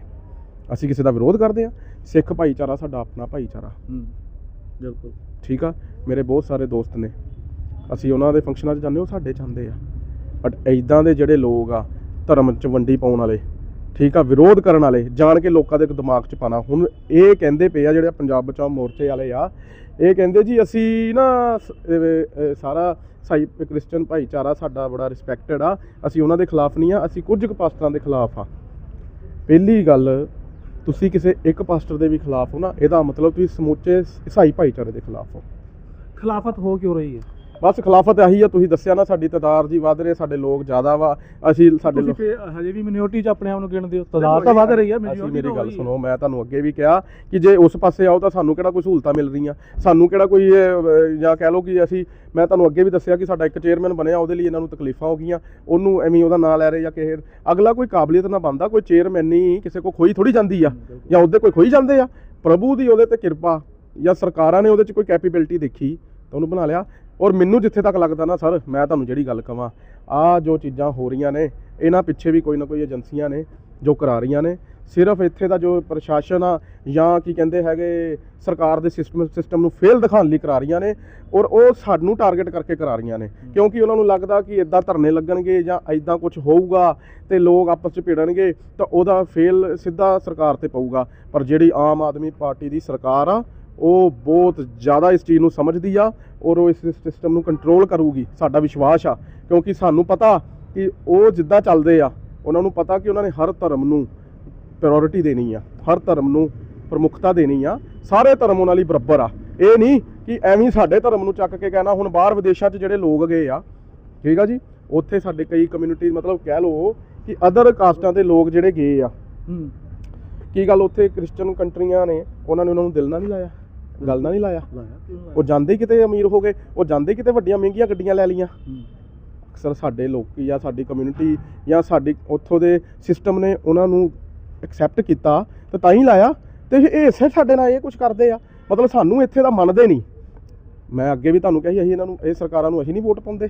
ਅਸੀਂ ਕਿਸੇ ਦਾ ਵਿਰੋਧ ਕਰਦੇ ਆ ਸਿੱਖ ਭਾਈਚਾਰਾ ਸਾਡਾ ਆਪਣਾ ਭਾਈਚਾਰਾ। ਹੂੰ ਬਿਲਕੁਲ। ਠੀਕ ਆ? ਮੇਰੇ ਬਹੁਤ ਸਾਰੇ ਦੋਸਤ ਨੇ। ਅਸੀਂ ਉਹਨਾਂ ਦੇ ਫੰਕਸ਼ਨਾਂ 'ਚ ਜਾਂਦੇ ਉਹ ਸਾਡੇ 'ਚ ਆਉਂਦੇ ਆ। ਬਟ ਐਦਾਂ ਦੇ ਜਿਹੜੇ ਲੋਕ ਆ ਧਰਮ 'ਚ ਵੰਡੀ ਪਾਉਣ ਵਾਲੇ ਠੀਕ ਆ, ਵਿਰੋਧ ਕਰਨ ਵਾਲੇ, ਜਾਣ ਕੇ ਲੋਕਾਂ ਦੇ ਦਿਮਾਗ 'ਚ ਪਾਣਾ ਹੁਣ ਇਹ ਕਹਿੰਦੇ ਪਏ ਆ ਜਿਹੜੇ ਪੰਜਾਬ ਬਚਾਓ ਮੋਰਚੇ ਵਾਲੇ ਆ, ਇਹ ਕਹਿੰਦੇ ਜੀ ਅਸੀਂ ਨਾ ਸ- ਸਾਰਾ ਸਾਈ ਕ੍ਰਿਸਚੀਅਨ ਭਾਈਚਾਰਾ ਸਾਡਾ ਬੜਾ ਰਿਸਪੈਕਟਡ ਆ, ਅਸੀਂ ਉਹਨਾਂ ਦੇ ਖਿਲਾਫ ਨਹੀਂ ਆ, ਅਸੀਂ ਕੁਝ ਕੁ ਪਾਸਟਰਾਂ ਦੇ ਖਿਲਾਫ ਆ। ਪਹਿਲੀ ਗੱਲ, ਤੁਸੀਂ ਕਿਸੇ ਇੱਕ ਪਾਸਟਰ ਦੇ ਵੀ ਖਿਲਾਫ ਹੋ ਨਾ, ਇਹਦਾ ਮਤਲਬ ਤੁਸੀਂ ਸਮੁੱਚੇ ਈਸਾਈ ਭਾਈਚਾਰੇ ਦੇ ਖਿਲਾਫ ਹੋ। ਖਿਲਾਫਤ ਹੋ ਕਿਉਂ ਰਹੀ ਹੈ? ਬਸ ਖਿਲਾਫਤ ਆਹੀ ਆ ਤੁਸੀਂ ਦੱਸਿਆ ਨਾ ਸਾਡੀ ਤਦਾਰ ਜੀ ਵੱਧ ਰਹੇ ਸਾਡੇ ਲੋਕ ਜ਼ਿਆਦਾ ਵਾ ਅਸੀਂ ਸਾਡੇ ਲੋਕ ਹਜੇ ਵੀ ਮਿਨੋਰਟੀ ਚ ਆਪਣੇ ਆਪ ਨੂੰ ਗਿਣਦੇ ਹੋ? ਤਦਾਦ ਤਾਂ ਵੱਧ ਰਹੀ ਹੈ ਅਸੀਂ ਮੇਰੀ ਗੱਲ। ਸੁਣੋ ਮੈਂ ਤੁਹਾਨੂੰ ਅੱਗੇ ਵੀ ਕਿਹਾ ਕਿ ਜੇ ਉਸ ਪਾਸੇ ਆਓ ਤਾਂ ਸਾਨੂੰ ਕਿਹੜਾ ਕੋਈ ਸਹੂਲਤਾਂ ਮਿਲ ਰਹੀਆਂ? ਸਾਨੂੰ ਕਿਹੜਾ ਕੋਈ ਜਾਂ ਕਹਿ ਲਓ ਕਿ ਅਸੀਂ ਮੈਂ ਤੁਹਾਨੂੰ ਅੱਗੇ ਵੀ ਦੱਸਿਆ ਕਿ ਸਾਡਾ ਇੱਕ ਚੇਅਰਮੈਨ ਬਣਿਆ ਉਹਦੇ ਲਈ ਇਹਨਾਂ ਨੂੰ ਤਕਲੀਫਾਂ ਹੋ ਗਈਆਂ ਉਹਨੂੰ ਐਵੇਂ ਉਹਦਾ ਨਾਂ ਲੈ ਰਹੇ ਜਾਂ ਕਿਸੇ ਅਗਲਾ ਕੋਈ ਕਾਬਲੀਅਤ ਨਾ ਬੰਦਾ ਕੋਈ ਚੇਅਰਮੈਨ ਨਹੀਂ ਕਿਸੇ ਕੋ ਖੋਈ ਥੋੜੀ ਜਾਂਦੀ ਆ ਜਾਂ ਉਹਦੇ ਕੋਈ ਖੋਈ ਜਾਂਦੇ ਆ ਪ੍ਰਭੂ ਦੀ ਉਹਦੇ ਤੇ ਕਿਰਪਾ ਜਾਂ ਸਰਕਾਰਾਂ ਨੇ ਉਹਦੇ 'ਚ ਕੋਈ ਕੈਪੇਬਿਲਿਟੀ ਦੇਖੀ ਤਾਂ ਉਹਨੂੰ ਬਣਾ ਲਿਆ। ਔਰ ਮੈਨੂੰ ਜਿੱਥੇ ਤੱਕ ਲੱਗਦਾ ਨਾ ਸਰ ਮੈਂ ਤੁਹਾਨੂੰ ਜਿਹੜੀ ਗੱਲ ਕਵਾਂ ਆ ਜੋ ਚੀਜ਼ਾਂ ਹੋ ਰਹੀਆਂ ਨੇ ਇਹਨਾਂ ਪਿੱਛੇ ਵੀ ਕੋਈ ਨਾ ਕੋਈ ਏਜੰਸੀਆਂ ਨੇ ਜੋ ਕਰਾ ਰਹੀਆਂ ਨੇ। ਸਿਰਫ ਇੱਥੇ ਦਾ ਜੋ ਪ੍ਰਸ਼ਾਸਨ ਆ ਜਾਂ ਕੀ ਕਹਿੰਦੇ ਹੈਗੇ ਸਰਕਾਰ ਦੇ ਸਿਸਟਮ ਸਿਸਟਮ ਨੂੰ ਫੇਲ ਦਿਖਾਉਣ ਲਈ ਕਰਾ ਰਹੀਆਂ ਨੇ ਔਰ ਉਹ ਸਾਨੂੰ ਟਾਰਗੇਟ ਕਰਕੇ ਕਰਾ ਰਹੀਆਂ ਨੇ। ਕਿਉਂਕਿ ਉਹਨਾਂ ਨੂੰ ਲੱਗਦਾ ਕਿ ਇਦਾਂ ਧਰਨੇ ਲੱਗਣਗੇ ਜਾਂ ਇਦਾਂ ਕੁਝ ਹੋਊਗਾ ਤੇ ਲੋਕ ਆਪਸ 'ਚ ਭਿੜਨਗੇ ਤਾਂ ਉਹਦਾ ਫੇਲ ਸਿੱਧਾ ਸਰਕਾਰ ਤੇ ਪਊਗਾ। ਪਰ ਜਿਹੜੀ ਆਮ ਆਦਮੀ ਪਾਰਟੀ ਦੀ ਸਰਕਾਰ ਆ ਉਹ ਬਹੁਤ ਜ਼ਿਆਦਾ ਇਸ ਚੀਜ਼ ਨੂੰ ਸਮਝਦੀ ਆ ਔਰ ਉਹ ਇਸ ਸਿਸਟਮ ਨੂੰ ਕੰਟਰੋਲ ਕਰੂਗੀ ਸਾਡਾ ਵਿਸ਼ਵਾਸ ਆ। ਕਿਉਂਕਿ ਸਾਨੂੰ ਪਤਾ ਕਿ ਉਹ ਜਿੱਦਾਂ ਚੱਲਦੇ ਆ ਉਹਨਾਂ ਨੂੰ ਪਤਾ ਕਿ ਉਹਨਾਂ ਨੇ ਹਰ ਧਰਮ ਨੂੰ ਪ੍ਰਾਇੋਰਟੀ ਦੇਣੀ ਆ ਹਰ ਧਰਮ ਨੂੰ ਪ੍ਰਮੁੱਖਤਾ ਦੇਣੀ ਆ ਸਾਰੇ ਧਰਮ ਉਹਨਾਂ ਲਈ ਬਰਾਬਰ ਆ। ਇਹ ਨਹੀਂ ਕਿ ਐਵੇਂ ਸਾਡੇ ਧਰਮ ਨੂੰ ਚੱਕ ਕੇ ਕਹਿਣਾ ਹੁਣ ਬਾਹਰ ਵਿਦੇਸ਼ਾਂ 'ਚ ਜਿਹੜੇ ਲੋਕ ਗਏ ਆ ਠੀਕ ਆ ਜੀ ਉੱਥੇ ਸਾਡੇ ਕਈ ਕਮਿਊਨਿਟੀ ਮਤਲਬ ਕਹਿ ਲਓ ਕਿ ਅਦਰ ਕਾਸਟਾਂ ਦੇ ਲੋਕ ਜਿਹੜੇ ਗਏ ਆ ਹੂੰ। ਕੀ ਗੱਲ ਉੱਥੇ ਕ੍ਰਿਸਚੀਅਨ ਕੰਟਰੀਆਂ ਨੇ ਉਹਨਾਂ ਨੇ ਉਹਨਾਂ ਨੂੰ ਦਿਲ ਨਾਲ ਨਹੀਂ ਲਾਇਆ? ਗੱਲ ਨਾਲ ਨਹੀਂ ਲਾਇਆ। ਲਾਇਆ। ਕਿਉਂ ਲਾਇਆ? ਉਹ ਜਾਂਦੇ ਕਿਤੇ ਅਮੀਰ ਹੋ ਗਏ ਉਹ ਜਾਂਦੇ ਕਿਤੇ ਵੱਡੀਆਂ ਮਹਿੰਗੀਆਂ ਗੱਡੀਆਂ ਲੈ ਲਈਆਂ। ਹੂੰ। ਅਕਸਰ ਸਾਡੇ ਲੋਕੀ ਜਾਂ ਸਾਡੀ ਕਮਿਊਨਿਟੀ ਜਾਂ ਸਾਡੀ ਉੱਥੋਂ ਦੇ ਸਿਸਟਮ ਨੇ ਉਹਨਾਂ ਨੂੰ ਐਕਸੈਪਟ ਕੀਤਾ ਤੇ ਤਾਂ ਹੀ ਲਾਇਆ। ਤੇ ਇਹ ਇਸੇ ਸਾਡੇ ਨਾਲ ਇਹ ਕੁਝ ਕਰਦੇ ਆ। ਮਤਲਬ ਸਾਨੂੰ ਇੱਥੇ ਦਾ ਮੰਨਦੇ ਨਹੀਂ। ਮੈਂ ਅੱਗੇ ਵੀ ਤੁਹਾਨੂੰ ਕਹੀ ਅਸੀਂ ਇਹਨਾਂ ਨੂੰ ਇਹ ਸਰਕਾਰਾਂ ਨੂੰ ਅਸੀਂ ਨਹੀਂ ਵੋਟ ਪਾਉਂਦੇ।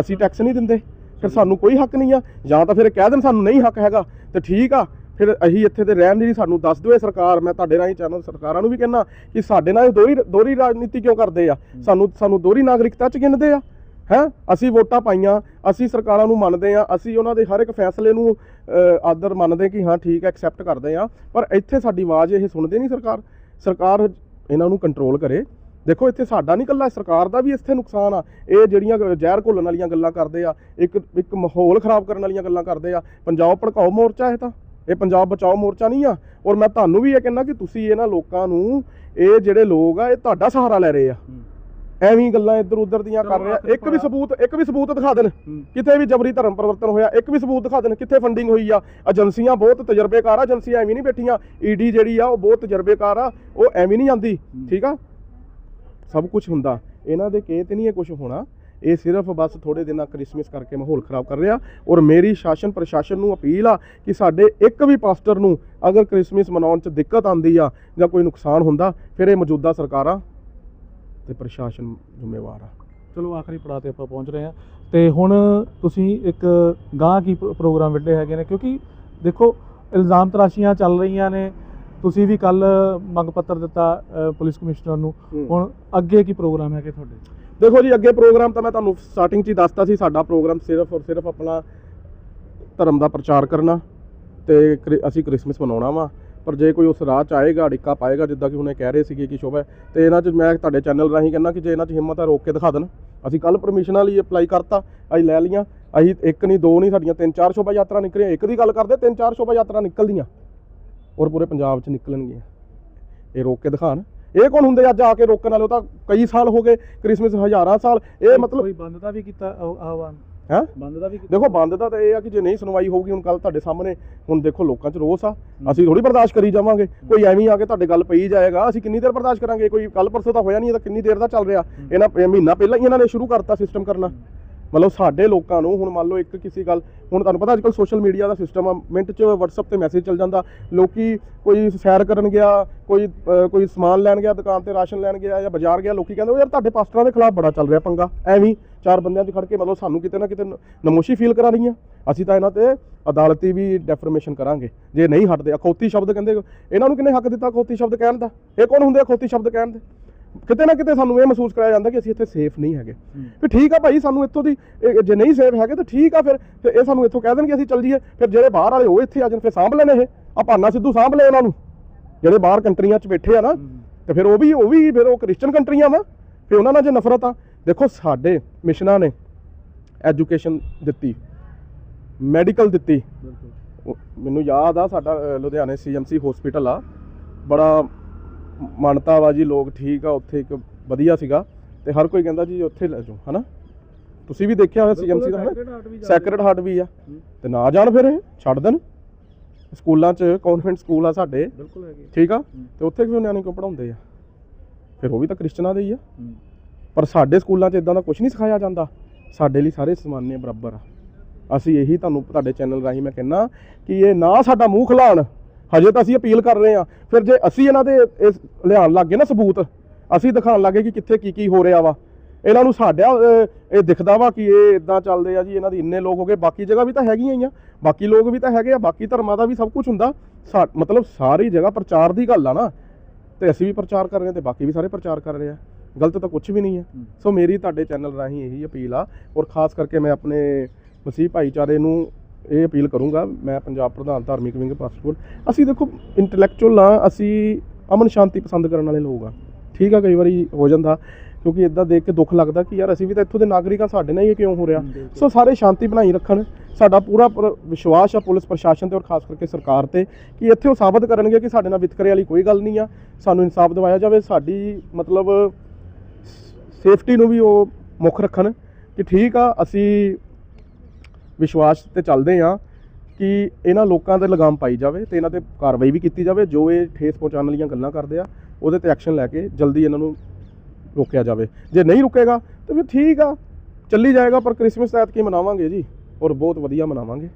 ਅਸੀਂ ਟੈਕਸ ਨਹੀਂ ਦਿੰਦੇ। ਫਿਰ ਸਾਨੂੰ ਕੋਈ ਹੱਕ ਨਹੀਂ ਆ। ਜਾਂ ਤਾਂ ਫਿਰ ਇਹ ਕਹਿ ਦੇਣ ਸਾਨੂੰ ਨਹੀਂ ਹੱਕ ਹੈਗਾ। ਤੇ ਠੀਕ ਆ। ਫਿਰ ਅਸੀਂ ਇੱਥੇ ਤੇ ਰਹਿਣ ਦੀ ਸਾਨੂੰ ਦੱਸ ਦਿਓ ਇਹ ਸਰਕਾਰ ਮੈਂ ਤੁਹਾਡੇ ਰਾਹੀਂ ਚੈਨਲ ਸਰਕਾਰਾਂ ਨੂੰ ਵੀ ਕਹਿੰਦਾ ਕਿ ਸਾਡੇ ਨਾਲ ਦੋਹਰੀ ਦੋਹਰੀ ਰਾਜਨੀਤੀ ਕਿਉਂ ਕਰਦੇ ਆ? ਸਾਨੂੰ ਸਾਨੂੰ ਦੋਹਰੀ ਨਾਗਰਿਕਤਾ ਚ ਗਿਣਦੇ ਆ ਹੈ? ਅਸੀਂ ਵੋਟਾਂ ਪਾਈਆਂ ਅਸੀਂ ਸਰਕਾਰਾਂ ਨੂੰ ਮੰਨਦੇ ਆ ਅਸੀਂ ਉਹਨਾਂ ਦੇ ਹਰ ਇੱਕ ਫੈਸਲੇ ਨੂੰ ਆਦਰ ਮੰਨਦੇ ਕਿ ਹਾਂ ਠੀਕ ਹੈ ਐਕਸੈਪਟ ਕਰਦੇ ਆ ਪਰ ਇੱਥੇ ਸਾਡੀ ਆਵਾਜ਼ ਇਹ ਸੁਣਦੇ ਨਹੀਂ ਸਰਕਾਰ। ਸਰਕਾਰ ਇਹਨਾਂ ਨੂੰ ਕੰਟਰੋਲ ਕਰੇ। ਦੇਖੋ ਇੱਥੇ ਸਾਡਾ ਨਹੀਂ ਕੱਲਾ ਸਰਕਾਰ ਦਾ ਵੀ ਇੱਥੇ ਨੁਕਸਾਨ ਆ। ਇਹ ਜਿਹੜੀਆਂ ਜ਼ਹਿਰ ਘੋਲਣ ਵਾਲੀਆਂ ਗੱਲਾਂ ਕਰਦੇ ਆ ਇੱਕ ਇੱਕ ਮਾਹੌਲ ਖਰਾਬ ਕਰਨ ਵਾਲੀਆਂ ਗੱਲਾਂ ਕਰਦੇ ਆ। ਪੰਜਾਬ ਭੜਕਾਓ ਮੋਰਚਾ ਇਹ ਤਾਂ। ਇਹ ਪੰਜਾਬ ਬਚਾਓ ਮੋਰਚਾ ਨਹੀਂ ਆ। ਔਰ ਮੈਂ ਤੁਹਾਨੂੰ ਵੀ ਇਹ ਕਹਿੰਦਾ ਕਿ ਤੁਸੀਂ ਇਹਨਾਂ ਲੋਕਾਂ ਨੂੰ ਇਹ ਜਿਹੜੇ ਲੋਕ ਆ ਇਹ ਤੁਹਾਡਾ ਸਹਾਰਾ ਲੈ ਰਹੇ ਆ। ਐਵੇਂ ਗੱਲਾਂ ਇੱਧਰ ਉੱਧਰ ਦੀਆਂ ਕਰ ਰਿਹਾ ਆਖਿਰ ਇੱਕ ਵੀ ਸਬੂਤ ਇੱਕ ਵੀ ਸਬੂਤ ਦਿਖਾ ਦੇਣ। ਕਿਤੇ ਵੀ ਜਬਰੀ ਧਰਮ ਪਰਿਵਰਤਨ ਹੋਇਆ ਇੱਕ ਵੀ ਸਬੂਤ ਦਿਖਾ ਦੇਣ ਕਿੱਥੇ ਫੰਡਿੰਗ ਹੋਈ ਆ। ਏਜੰਸੀਆਂ ਬਹੁਤ ਤਜਰਬੇਕਾਰ ਆ ਏਜੰਸੀਆਂ ਐਵੇਂ ਨਹੀਂ ਬੈਠੀਆਂ। ਈਡੀ ਜਿਹੜੀ ਆ ਉਹ ਬਹੁਤ ਤਜਰਬੇਕਾਰ ਆ ਉਹ ਐਵੇਂ ਨਹੀਂ ਜਾਂਦੀ ਠੀਕ ਆ? ਸਭ ਕੁਝ ਹੁੰਦਾ। ਇਹਨਾਂ ਦੇ ਕੇ ਤੇ ਨਹੀਂ ਇਹ ਕੁਝ ਹੋਣਾ। ਇਹ ਸਿਰਫ ਬਸ ਥੋੜੇ ਦਿਨਾਂ ਕ੍ਰਿਸਮਸ ਕਰਕੇ ਮਾਹੌਲ ਖਰਾਬ ਕਰ ਰਿਹਾ ਔਰ ਮੇਰੀ ਸ਼ਾਸਨ ਪ੍ਰਸ਼ਾਸਨ ਨੂੰ ਅਪੀਲ ਆ ਕਿ ਸਾਡੇ ਇੱਕ ਵੀ ਪਾਸਟਰ ਨੂੰ ਅਗਰ ਕ੍ਰਿਸਮਸ ਮਨਾਉਣ 'ਚ ਦਿੱਕਤ ਆਉਂਦੀ ਆ ਜਾਂ ਕੋਈ ਨੁਕਸਾਨ ਹੁੰਦਾ ਫਿਰ ਇਹ ਮੌਜੂਦਾ ਸਰਕਾਰਾਂ ਤੇ ਪ੍ਰਸ਼ਾਸਨ ਜ਼ਿੰਮੇਵਾਰ ਆ। ਚਲੋ ਆਖਰੀ ਪੜਾਅ ਤੇ ਆਪਾਂ ਪਹੁੰਚ ਰਹੇ ਹਾਂ। ਤੇ ਹੁਣ ਤੁਸੀਂ ਇੱਕ ਗਾਂ ਕੀ ਪ੍ਰੋ- ਪ੍ਰੋਗਰਾਮ ਵਿੱਢੇ ਹੈਗੇ ਨੇ ਕਿਉਂਕਿ ਦੇਖੋ ਇਲਜ਼ਾਮ ਤਰਾਸ਼ੀਆਂ ਚੱਲ ਰਹੀਆਂ ਨੇ। ਤੁਸੀਂ ਵੀ ਕੱਲ ਮੰਗ ਪੱਤਰ ਦਿੱਤਾ ਪੁਲਿਸ ਕਮਿਸ਼ਨਰ ਨੂੰ। ਹੁਣ ਅੱਗੇ ਕੀ ਪ੍ਰੋਗਰਾਮ ਹੈਗੇ ਤੁਹਾਡੇ? ਦੇਖੋ ਜੀ ਅੱਗੇ ਪ੍ਰੋਗਰਾਮ ਤਾਂ ਮੈਂ ਤੁਹਾਨੂੰ ਸਟਾਰਟਿੰਗ 'ਚ ਹੀ ਦੱਸਤਾ ਸੀ ਸਾਡਾ ਪ੍ਰੋਗਰਾਮ ਸਿਰਫ ਔਰ ਸਿਰਫ ਆਪਣਾ ਧਰਮ ਦਾ ਪ੍ਰਚਾਰ ਕਰਨਾ ਤੇ ਕ੍ਰਿ- ਅਸੀਂ ਕ੍ਰਿਸਮਸ ਮਨਾਉਣਾ ਵਾ। ਪਰ ਜੇ ਕੋਈ ਉਸ ਰਾਹ 'ਚ ਆਏਗਾ ਅੜਿੱਕਾ ਪਾਏਗਾ ਜਿੱਦਾਂ ਕਿ ਹੁਣੇ ਕਹਿ ਰਹੇ ਸੀਗੇ ਕਿ ਸ਼ੋਭਾ ਹੈ, ਤੇ ਇਹਨਾਂ 'ਚ ਮੈਂ ਤੁਹਾਡੇ ਚੈਨਲ ਰਾਹੀਂ ਕਹਿੰਦਾ ਕਿ ਜੇ ਇਹਨਾਂ 'ਚ ਹਿੰਮਤ ਹੈ ਰੋਕ ਕੇ ਦਿਖਾ ਦੇਣ। ਅਸੀਂ ਕੱਲ ਪਰਮਿਸ਼ਨਾਂ ਲਈ ਅਪਲਾਈ ਕਰਤਾ ਅਸੀਂ ਲੈ ਲਈਆਂ ਅਸੀਂ ਇੱਕ ਨਹੀਂ ਦੋ ਨਹੀਂ ਸਾਡੀਆਂ ਤਿੰਨ ਚਾਰ ਸ਼ੋਭਾ ਯਾਤਰਾ ਨਿਕਲੀਆਂ ਇੱਕ ਦੀ ਗੱਲ ਕਰਦੇ ਤਿੰਨ ਚਾਰ ਸ਼ੋਭਾ ਯਾਤਰਾ ਨਿਕਲਦੀਆਂ। ਔਰ ਪੂਰੇ ਪੰਜਾਬ 'ਚ ਨਿਕਲਣਗੀਆਂ। ਇਹ ਰੋਕ ਕੇ ਦਿਖਾਣ। ਇਹ ਕੌਣ ਹੁੰਦੇ ਅੱਜ ਆ ਕੇ ਰੋਕਣ ਵਾਲੇ ਉਹ ਤਾਂ ਕਈ ਸਾਲ ਹੋ ਗਏ ਕ੍ਰਿਸਮਸ ਹਜ਼ਾਰਾਂ ਸਾਲ ਇਹ ਮਤਲਬ ਕੋਈ ਬੰਦ ਦਾ ਵੀ ਕੀਤਾ ਆਹ- ਆਹਵਾਨ। ਹੈ? ਬੰਦ ਦਾ ਵੀ ਦੇਖੋ ਬੰਦ ਦਾ ਤਾਂ ਇਹ ਆ ਕਿ ਜੇ ਨਹੀਂ ਸੁਣਵਾਈ ਹੋਊਗੀ ਹੁਣ ਕੱਲ ਤੁਹਾਡੇ ਸਾਹਮਣੇ ਹੁਣ ਦੇਖੋ ਲੋਕਾਂ 'ਚ ਰੋਸ ਆ। ਅਸੀਂ ਥੋੜੀ ਬਰਦਾਸ਼ਤ ਕਰੀ ਜਾਵਾਂਗੇ। ਕੋਈ ਐਵੇਂ ਆ ਕੇ ਤੁਹਾਡੇ ਗੱਲ ਪਈ ਜਾਏਗਾ ਅਸੀਂ ਕਿੰਨੀ ਦੇਰ ਬਰਦਾਸ਼ਤ ਕਰਾਂਗੇ? ਕੋਈ ਕੱਲ ਪਰਸੋਂ ਤਾਂ ਹੋਇਆ ਨਹੀਂ ਇਹ ਤਾਂ ਕਿੰਨੀ ਦੇਰ ਦਾ ਚੱਲ ਰਿਹਾ। ਇਹਨਾਂ ਇਹ ਮਹੀਨਾ ਪਹਿਲਾਂ ਹੀ ਇਹਨਾਂ ਨੇ ਸ਼ੁਰੂ ਕਰਤਾ ਸਿਸਟਮ ਕਰਨਾ। ਮਤਲਬ ਸਾਡੇ ਲੋਕਾਂ ਨੂੰ, ਹੁਣ ਮੰਨ ਲਓ ਇੱਕ ਕਿਸੇ ਗੱਲ, ਹੁਣ ਤੁਹਾਨੂੰ ਪਤਾ ਅੱਜਕੱਲ ਸੋਸ਼ਲ ਮੀਡੀਆ ਦਾ ਸਿਸਟਮ ਆ, ਮਿੰਟ 'ਚ WhatsApp ਤੇ ਮੈਸੇਜ ਚੱਲ ਜਾਂਦਾ, ਲੋਕੀ ਕੋਈ ਸੈਰ ਕਰਨ ਗਿਆ, ਕੋਈ ਕੋਈ ਸਮਾਨ ਲੈਣ ਗਿਆ, ਦੁਕਾਨ ਤੇ ਰਾਸ਼ਨ ਲੈਣ ਗਿਆ ਜਾਂ ਬਾਜ਼ਾਰ ਗਿਆ, ਲੋਕੀ ਕਹਿੰਦੇ ਉਹ ਯਾਰ ਤੁਹਾਡੇ ਪਾਸਟਰਾਂ ਦੇ ਖਿਲਾਫ ਬੜਾ ਚੱਲ ਰਿਹਾ ਪੰਗਾ। ਐਵੇਂ ਹੀ ਚਾਰ ਬੰਦਿਆਂ 'ਚ ਖੜ ਕੇ ਮਤਲਬ ਸਾਨੂੰ ਕਿਤੇ ਨਾ ਕਿਤੇ ਨਮੋਸ਼ੀ ਫੀਲ ਕਰਾ ਰਹੀਆਂ। ਅਸੀਂ ਤਾਂ ਇਹਨਾਂ ਤੇ ਅਦਾਲਤੀ ਵੀ ਡੈਫਰਮੇਸ਼ਨ ਕਰਾਂਗੇ। ਜੇ ਨਹੀਂ ਹਟਦੇ, ਅਖੌਤੀ ਸ਼ਬਦ ਕਹਿੰਦੇ, ਇਹਨਾਂ ਨੂੰ ਕਿੰਨੇ ਹੱਕ ਦਿੱਤਾ ਅਖੌਤੀ ਸ਼ਬਦ ਕਹਿਣ ਦਾ? ਇਹ ਕੌਣ ਹੁੰਦੇ ਅਖੌਤੀ ਸ਼ਬਦ ਕਹਿਣ ਦੇ? ਕਿਤੇ ਨਾ ਕਿਤੇ ਸਾਨੂੰ ਇਹ ਮਹਿਸੂਸ ਕਰਾਇਆ ਜਾਂਦਾ ਕਿ ਅਸੀਂ ਇੱਥੇ ਸੇਫ ਨਹੀਂ ਹੈਗੇ। ਵੀ ਠੀਕ ਆ ਭਾਈ ਸਾਨੂੰ ਇੱਥੋਂ ਦੀ ਇਹ- ਜੇ ਨਹੀਂ ਸੇਫ ਹੈਗੇ ਤਾਂ ਠੀਕ ਆ ਫਿਰ ਫਿਰ ਇਹ ਸਾਨੂੰ ਇੱਥੋਂ ਕਹਿ ਦੇਣਗੇ ਅਸੀਂ ਚੱਲ ਜੀਏ ਫਿਰ ਜਿਹੜੇ ਬਾਹਰ ਵਾਲੇ ਉਹ ਇੱਥੇ ਆ ਜਾਣ ਫਿਰ ਸਾਂਭ ਲੈਣ ਇਹ। ਆ ਭਾਨਾ ਸਿੱਧੂ ਸਾਂਭ ਲੈ ਉਹਨਾਂ ਨੂੰ। ਜਿਹੜੇ ਬਾਹਰ ਕੰਟਰੀਆਂ 'ਚ ਬੈਠੇ ਆ ਨਾ ਤੇ ਫਿਰ ਉਹ ਵੀ ਉਹ ਵੀ ਫਿਰ ਉਹ ਕ੍ਰਿਸਚੀਅਨ ਕੰਟਰੀਆਂ ਵਾ। ਫਿਰ ਉਹਨਾਂ ਨਾਲ ਜੇ ਨਫ਼ਰਤ ਆ ਦੇਖੋ ਸਾਡੇ ਮਿਸ਼ਨਾਂ ਨੇ ਐਜੂਕੇਸ਼ਨ ਦਿੱਤੀ ਮੈਡੀਕਲ ਦਿੱਤੀ। ਮੈਨੂੰ ਯਾਦ ਆ ਸਾਡਾ ਲੁਧਿਆਣੇ ਸੀਐਮਸੀ ਹਸਪੀਟਲ ਆ ਬੜਾ ਮਾਨਤਾ ਵਾ ਜੀ ਲੋਕ ਠੀਕ ਆ ਉੱਥੇ ਇੱਕ ਵਧੀਆ ਸੀਗਾ। ਤੇ ਹਰ ਕੋਈ ਕਹਿੰਦਾ ਜੀ ਉੱਥੇ ਲੈ ਜਾਓ ਹਨਾ? ਤੁਸੀਂ ਵੀ ਦੇਖਿਆ ਹੋਇਆ ਸੀਐਮਸੀ ਦਾ ਸੈਕਰਡ ਹਾਰਟ ਵੀ ਆ। ਤੇ ਨਾ ਜਾਣ ਫਿਰ ਇਹ ਛੱਡ ਦੇਣ। ਸਕੂਲਾਂ 'ਚ ਕਨਵੈਂਟ ਸਕੂਲ ਆ ਸਾਡੇ। ਬਿਲਕੁਲ ਹੈਗੀ ਠੀਕ ਆ? ਤੇ ਉੱਥੇ ਕਿਉਂ ਨਿਆਣੇ ਕਿਉਂ ਪੜਾਉਂਦੇ ਆ? ਫਿਰ ਉਹ ਵੀ ਤਾਂ ਕ੍ਰਿਸਚਨਾਂ ਦੇ ਹੀ ਆ। ਪਰ ਸਾਡੇ ਸਕੂਲਾਂ 'ਚ ਇਦਾਂ ਦਾ ਕੁਝ ਨਹੀਂ ਸਿਖਾਇਆ ਜਾਂਦਾ। ਸਾਡੇ ਲਈ ਸਾਰੇ ਸਮਾਨੇ ਬਰਾਬਰ ਆ। ਅਸੀਂ ਇਹੀ ਤੁਹਾਨੂੰ ਤੁਹਾਡੇ ਚੈਨਲ ਰਾਹੀਂ ਮੈਂ ਕਹਿੰਨਾ ਕਿ ਇਹ ਨਾ ਸਾਡਾ ਮੂੰਹ ਖਲਾਣ। ਹਜੇ ਤਾਂ ਅਸੀਂ ਅਪੀਲ ਕਰ ਰਹੇ ਆ ਫਿਰ ਜੇ ਅਸੀਂ ਇਹਨਾਂ ਦੇ ਇਸ ਲਿਆਉਣ ਲੱਗੇ ਨਾ ਸਬੂਤ ਅਸੀਂ ਦਿਖਾਉਣ ਲੱਗੇ ਕਿ ਕਿੱਥੇ ਕੀ ਕੀ ਹੋ ਰਿਹਾ ਵਾ। ਇਹਨਾਂ ਨੂੰ ਸਾਡਿਆ ਅਹ, ਇਹ ਦਿਖਦਾ ਵਾ ਕਿ ਇਹ ਇਦਾਂ ਚੱਲਦੇ ਆ ਜੀ ਇਹਨਾਂ ਦੀ ਇੰਨੇ ਲੋਕ ਹੋ ਗਏ। ਬਾਕੀ ਜਗ੍ਹਾ ਵੀ ਤਾਂ ਹੈਗੀਆਂ ਹੀ ਆ। ਬਾਕੀ ਲੋਕ ਵੀ ਤਾਂ ਹੈਗੇ ਆ ਬਾਕੀ ਧਰਮਾਂ ਦਾ ਵੀ ਸਭ ਕੁਝ ਹੁੰਦਾ। ਮਤਲਬ ਸਾਰੀ ਜਗ੍ਹਾ ਪ੍ਰਚਾਰ ਦੀ ਗੱਲ ਆ ਨਾ। ਤੇ ਅਸੀਂ ਵੀ ਪ੍ਰਚਾਰ ਕਰ ਰਹੇ ਹਾਂ ਤੇ ਬਾਕੀ ਵੀ ਸਾਰੇ ਪ੍ਰਚਾਰ ਕਰ ਰਹੇ ਆ। ਗਲਤ ਤਾਂ ਕੁਝ ਵੀ ਨਹੀਂ ਹੈ ਹੂੰ। ਸੋ ਮੇਰੀ ਤੁਹਾਡੇ ਚੈਨਲ ਰਾਹੀਂ ਇਹੀ ਅਪੀਲ ਆ। ਔਰ ਖਾਸ ਕਰਕੇ ਮੈਂ ਆਪਣੇ ਮਸੀਹ ਭਾਈਚਾਰੇ ਨੂੰ ਇਹ ਅਪੀਲ ਕਰੂੰਗਾ ਮੈਂ ਪੰਜਾਬ ਪ੍ਰਧਾਨ ਧਾਰਮਿਕ ਵਿੰਗ ਪਾਸਪੋਰਟ। ਅਸੀਂ ਦੇਖੋ ਇੰਟੈਲੈਕਚੁਅਲ ਆ ਅਸੀਂ ਅਮਨ ਸ਼ਾਂਤੀ ਪਸੰਦ ਕਰਨ ਵਾਲੇ ਲੋਕ ਆ ਠੀਕ ਆ ਕਈ ਵਾਰੀ ਹੋ ਜਾਂਦਾ ਕਿਉਂਕਿ ਇਦਾਂ ਦੇਖ ਕੇ ਦੁੱਖ ਲੱਗਦਾ ਕਿ ਯਾਰ ਅਸੀਂ ਵੀ ਤਾਂ ਇੱਥੋਂ ਦੇ ਨਾਗਰਿਕ ਆ ਸਾਡੇ ਨਾਲ ਹੀ ਇਹ ਕਿਉਂ ਹੋ ਰਿਹਾ? ਸੋ ਸਾਰੇ ਸ਼ਾਂਤੀ ਬਣਾਈ ਰੱਖਣ ਸਾਡਾ ਪਰ- ਵਿਸ਼ਵਾਸ ਆ ਪੁਲਿਸ ਪ੍ਰਸ਼ਾਸਨ ਤੇ ਔਰ ਖਾਸ ਕਰਕੇ ਸਰਕਾਰ ਤੇ ਕਿ ਇੱਥੇ ਉਹ ਸਾਬਤ ਕਰਨਗੇ ਕਿ ਸਾਡੇ ਨਾਲ ਵਿਤਕਰੇ ਵਾਲੀ ਕੋਈ ਗੱਲ ਨਹੀਂ ਆ। ਸਾਨੂੰ ਇਨਸਾਫ ਦਿਵਾਇਆ ਜਾਵੇ ਸਾਡੀ ਮਤਲਬ ਸੇਫਟੀ ਨੂੰ ਵੀ ਉਹ ਮੁੱਖ ਰੱਖਣ ਕਿ ਠੀਕ ਆ ਅਸੀਂ ਵਿਸ਼ਵਾਸ ਤੇ ਚੱਲਦੇ ਆ ਕਿ ਇਹਨਾਂ ਲੋਕਾਂ ਤੇ ਲਗਾਮ ਪਾਈ ਜਾਵੇ ਤੇ ਇਹਨਾਂ ਤੇ ਕਾਰਵਾਈ ਵੀ ਕੀਤੀ ਜਾਵੇ ਜੋ ਇਹ ਠੇਸ ਪਹੁੰਚਾਉਣ ਵਾਲੀਆਂ ਗੱਲਾਂ ਕਰਦੇ ਆ ਉਹਦੇ ਤੇ ਐਕਸ਼ਨ ਲੈ ਕੇ ਜਲਦੀ ਇਹਨਾਂ ਨੂੰ ਰੋਕਿਆ ਜਾਵੇ। ਜੇ ਨਹੀਂ ਰੁਕੇਗਾ ਤਾਂ ਫਿਰ ਠੀਕ ਆ ਚੱਲੀ ਜਾਏਗਾ ਪਰ ਕ੍ਰਿਸਮਸ ਐਤ ਕੀ ਮਨਾਵਾਂਗੇ ਜੀ ਔਰ ਬਹੁਤ ਵਧੀਆ ਮਨਾਵਾਂਗੇ।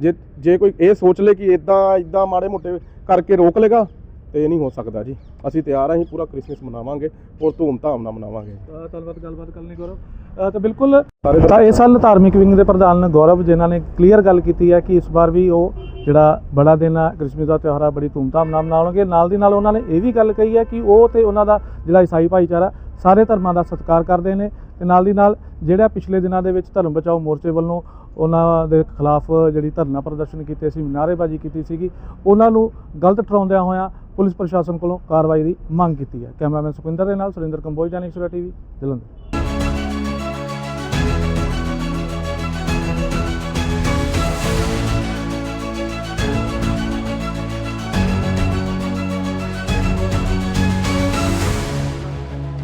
ਜੇ ਜੇ ਕੋਈ ਇਹ ਸੋਚ ਲੇ ਕਿ ਇਦਾਂ ਇਦਾਂ ਮਾੜੇ ਮੋਟੇ ਕਰਕੇ ਰੋਕ ਲੇਗਾ ਤੇ ਇਹ ਨਹੀਂ ਹੋ ਸਕਦਾ ਜੀ। ਅਸੀਂ ਤਿਆਰ ਹਾਂ ਅਸੀਂ ਪੂਰਾ ਕ੍ਰਿਸਮਸ ਮਨਾਵਾਂਗੇ ਔਰ ਧੂਮ-ਧਾਮ ਨਾਲ ਮਨਾਵਾਂਗੇ। ਧੰਨਵਾਦ ਗੱਲਬਾਤ ਕਰਨ ਲਈ ਗੌਰਵ। ਅ, ਤਾਂ ਬਿਲਕੁਲ ਤਾਂ ਇਸ ਸਾਲ ਧਾਰਮਿਕ ਵਿੰਗ ਦੇ ਪ੍ਰਧਾਨ ਗੌਰਵ ਜਿਨ੍ਹਾਂ ਨੇ ਕਲੀਅਰ ਗੱਲ ਕੀਤੀ ਹੈ ਕਿ ਇਸ ਵਾਰ ਵੀ ਉਹ ਜਿਹੜਾ ਬੜਾ ਦਿਨ ਆ ਕ੍ਰਿਸਮਸ ਦਾ ਤਿਉਹਾਰ ਆ ਬੜੀ ਧੂਮਧਾਮ ਨਾਲ ਮਨਾਉਣਗੇ। ਨਾਲ ਦੀ ਨਾਲ ਉਹਨਾਂ ਨੇ ਇਹ ਵੀ ਗੱਲ ਕਹੀ ਹੈ ਕਿ ਉਹ ਤੇ ਉਹਨਾਂ ਦਾ ਜਿਹੜਾ ਈਸਾਈ ਭਾਈਚਾਰਾ ਸਾਰੇ ਧਰਮਾਂ ਦਾ ਸਤਿਕਾਰ ਕਰਦੇ ਨੇ ਤੇ ਨਾਲ ਦੀ ਨਾਲ ਜਿਹੜਾ ਪਿਛਲੇ ਦਿਨਾਂ ਦੇ ਵਿੱਚ ਧਰਮ ਬਚਾਓ ਮੋਰਚੇ ਵੱਲੋਂ ਉਹਨਾਂ ਦੇ ਖਿਲਾਫ ਜਿਹੜੀ ਧਰਨਾ ਪ੍ਰਦਰਸ਼ਨ ਕੀਤੇ ਸੀ ਨਾਅਰੇਬਾਜ਼ੀ ਕੀਤੀ ਸੀਗੀ ਉਹਨਾਂ ਨੂੰ ਗਲਤ ਠਹਿਰਾਉਂਦਿਆਂ ਹੋਇਆਂ ਪੁਲਿਸ ਪ੍ਰਸ਼ਾਸਨ ਕੋਲੋਂ ਕਾਰਵਾਈ ਦੀ ਮੰਗ ਕੀਤੀ ਹੈ। ਕੈਮਰਾਮੈਨ ਸੁਖਿੰਦਰ ਦੇ ਨਾਲ ਸੁਰਿੰਦਰ ਕੰਬੋਜ ਜਾਨਿਕ ਟੀਵੀ, ਜਲੰਧਰ।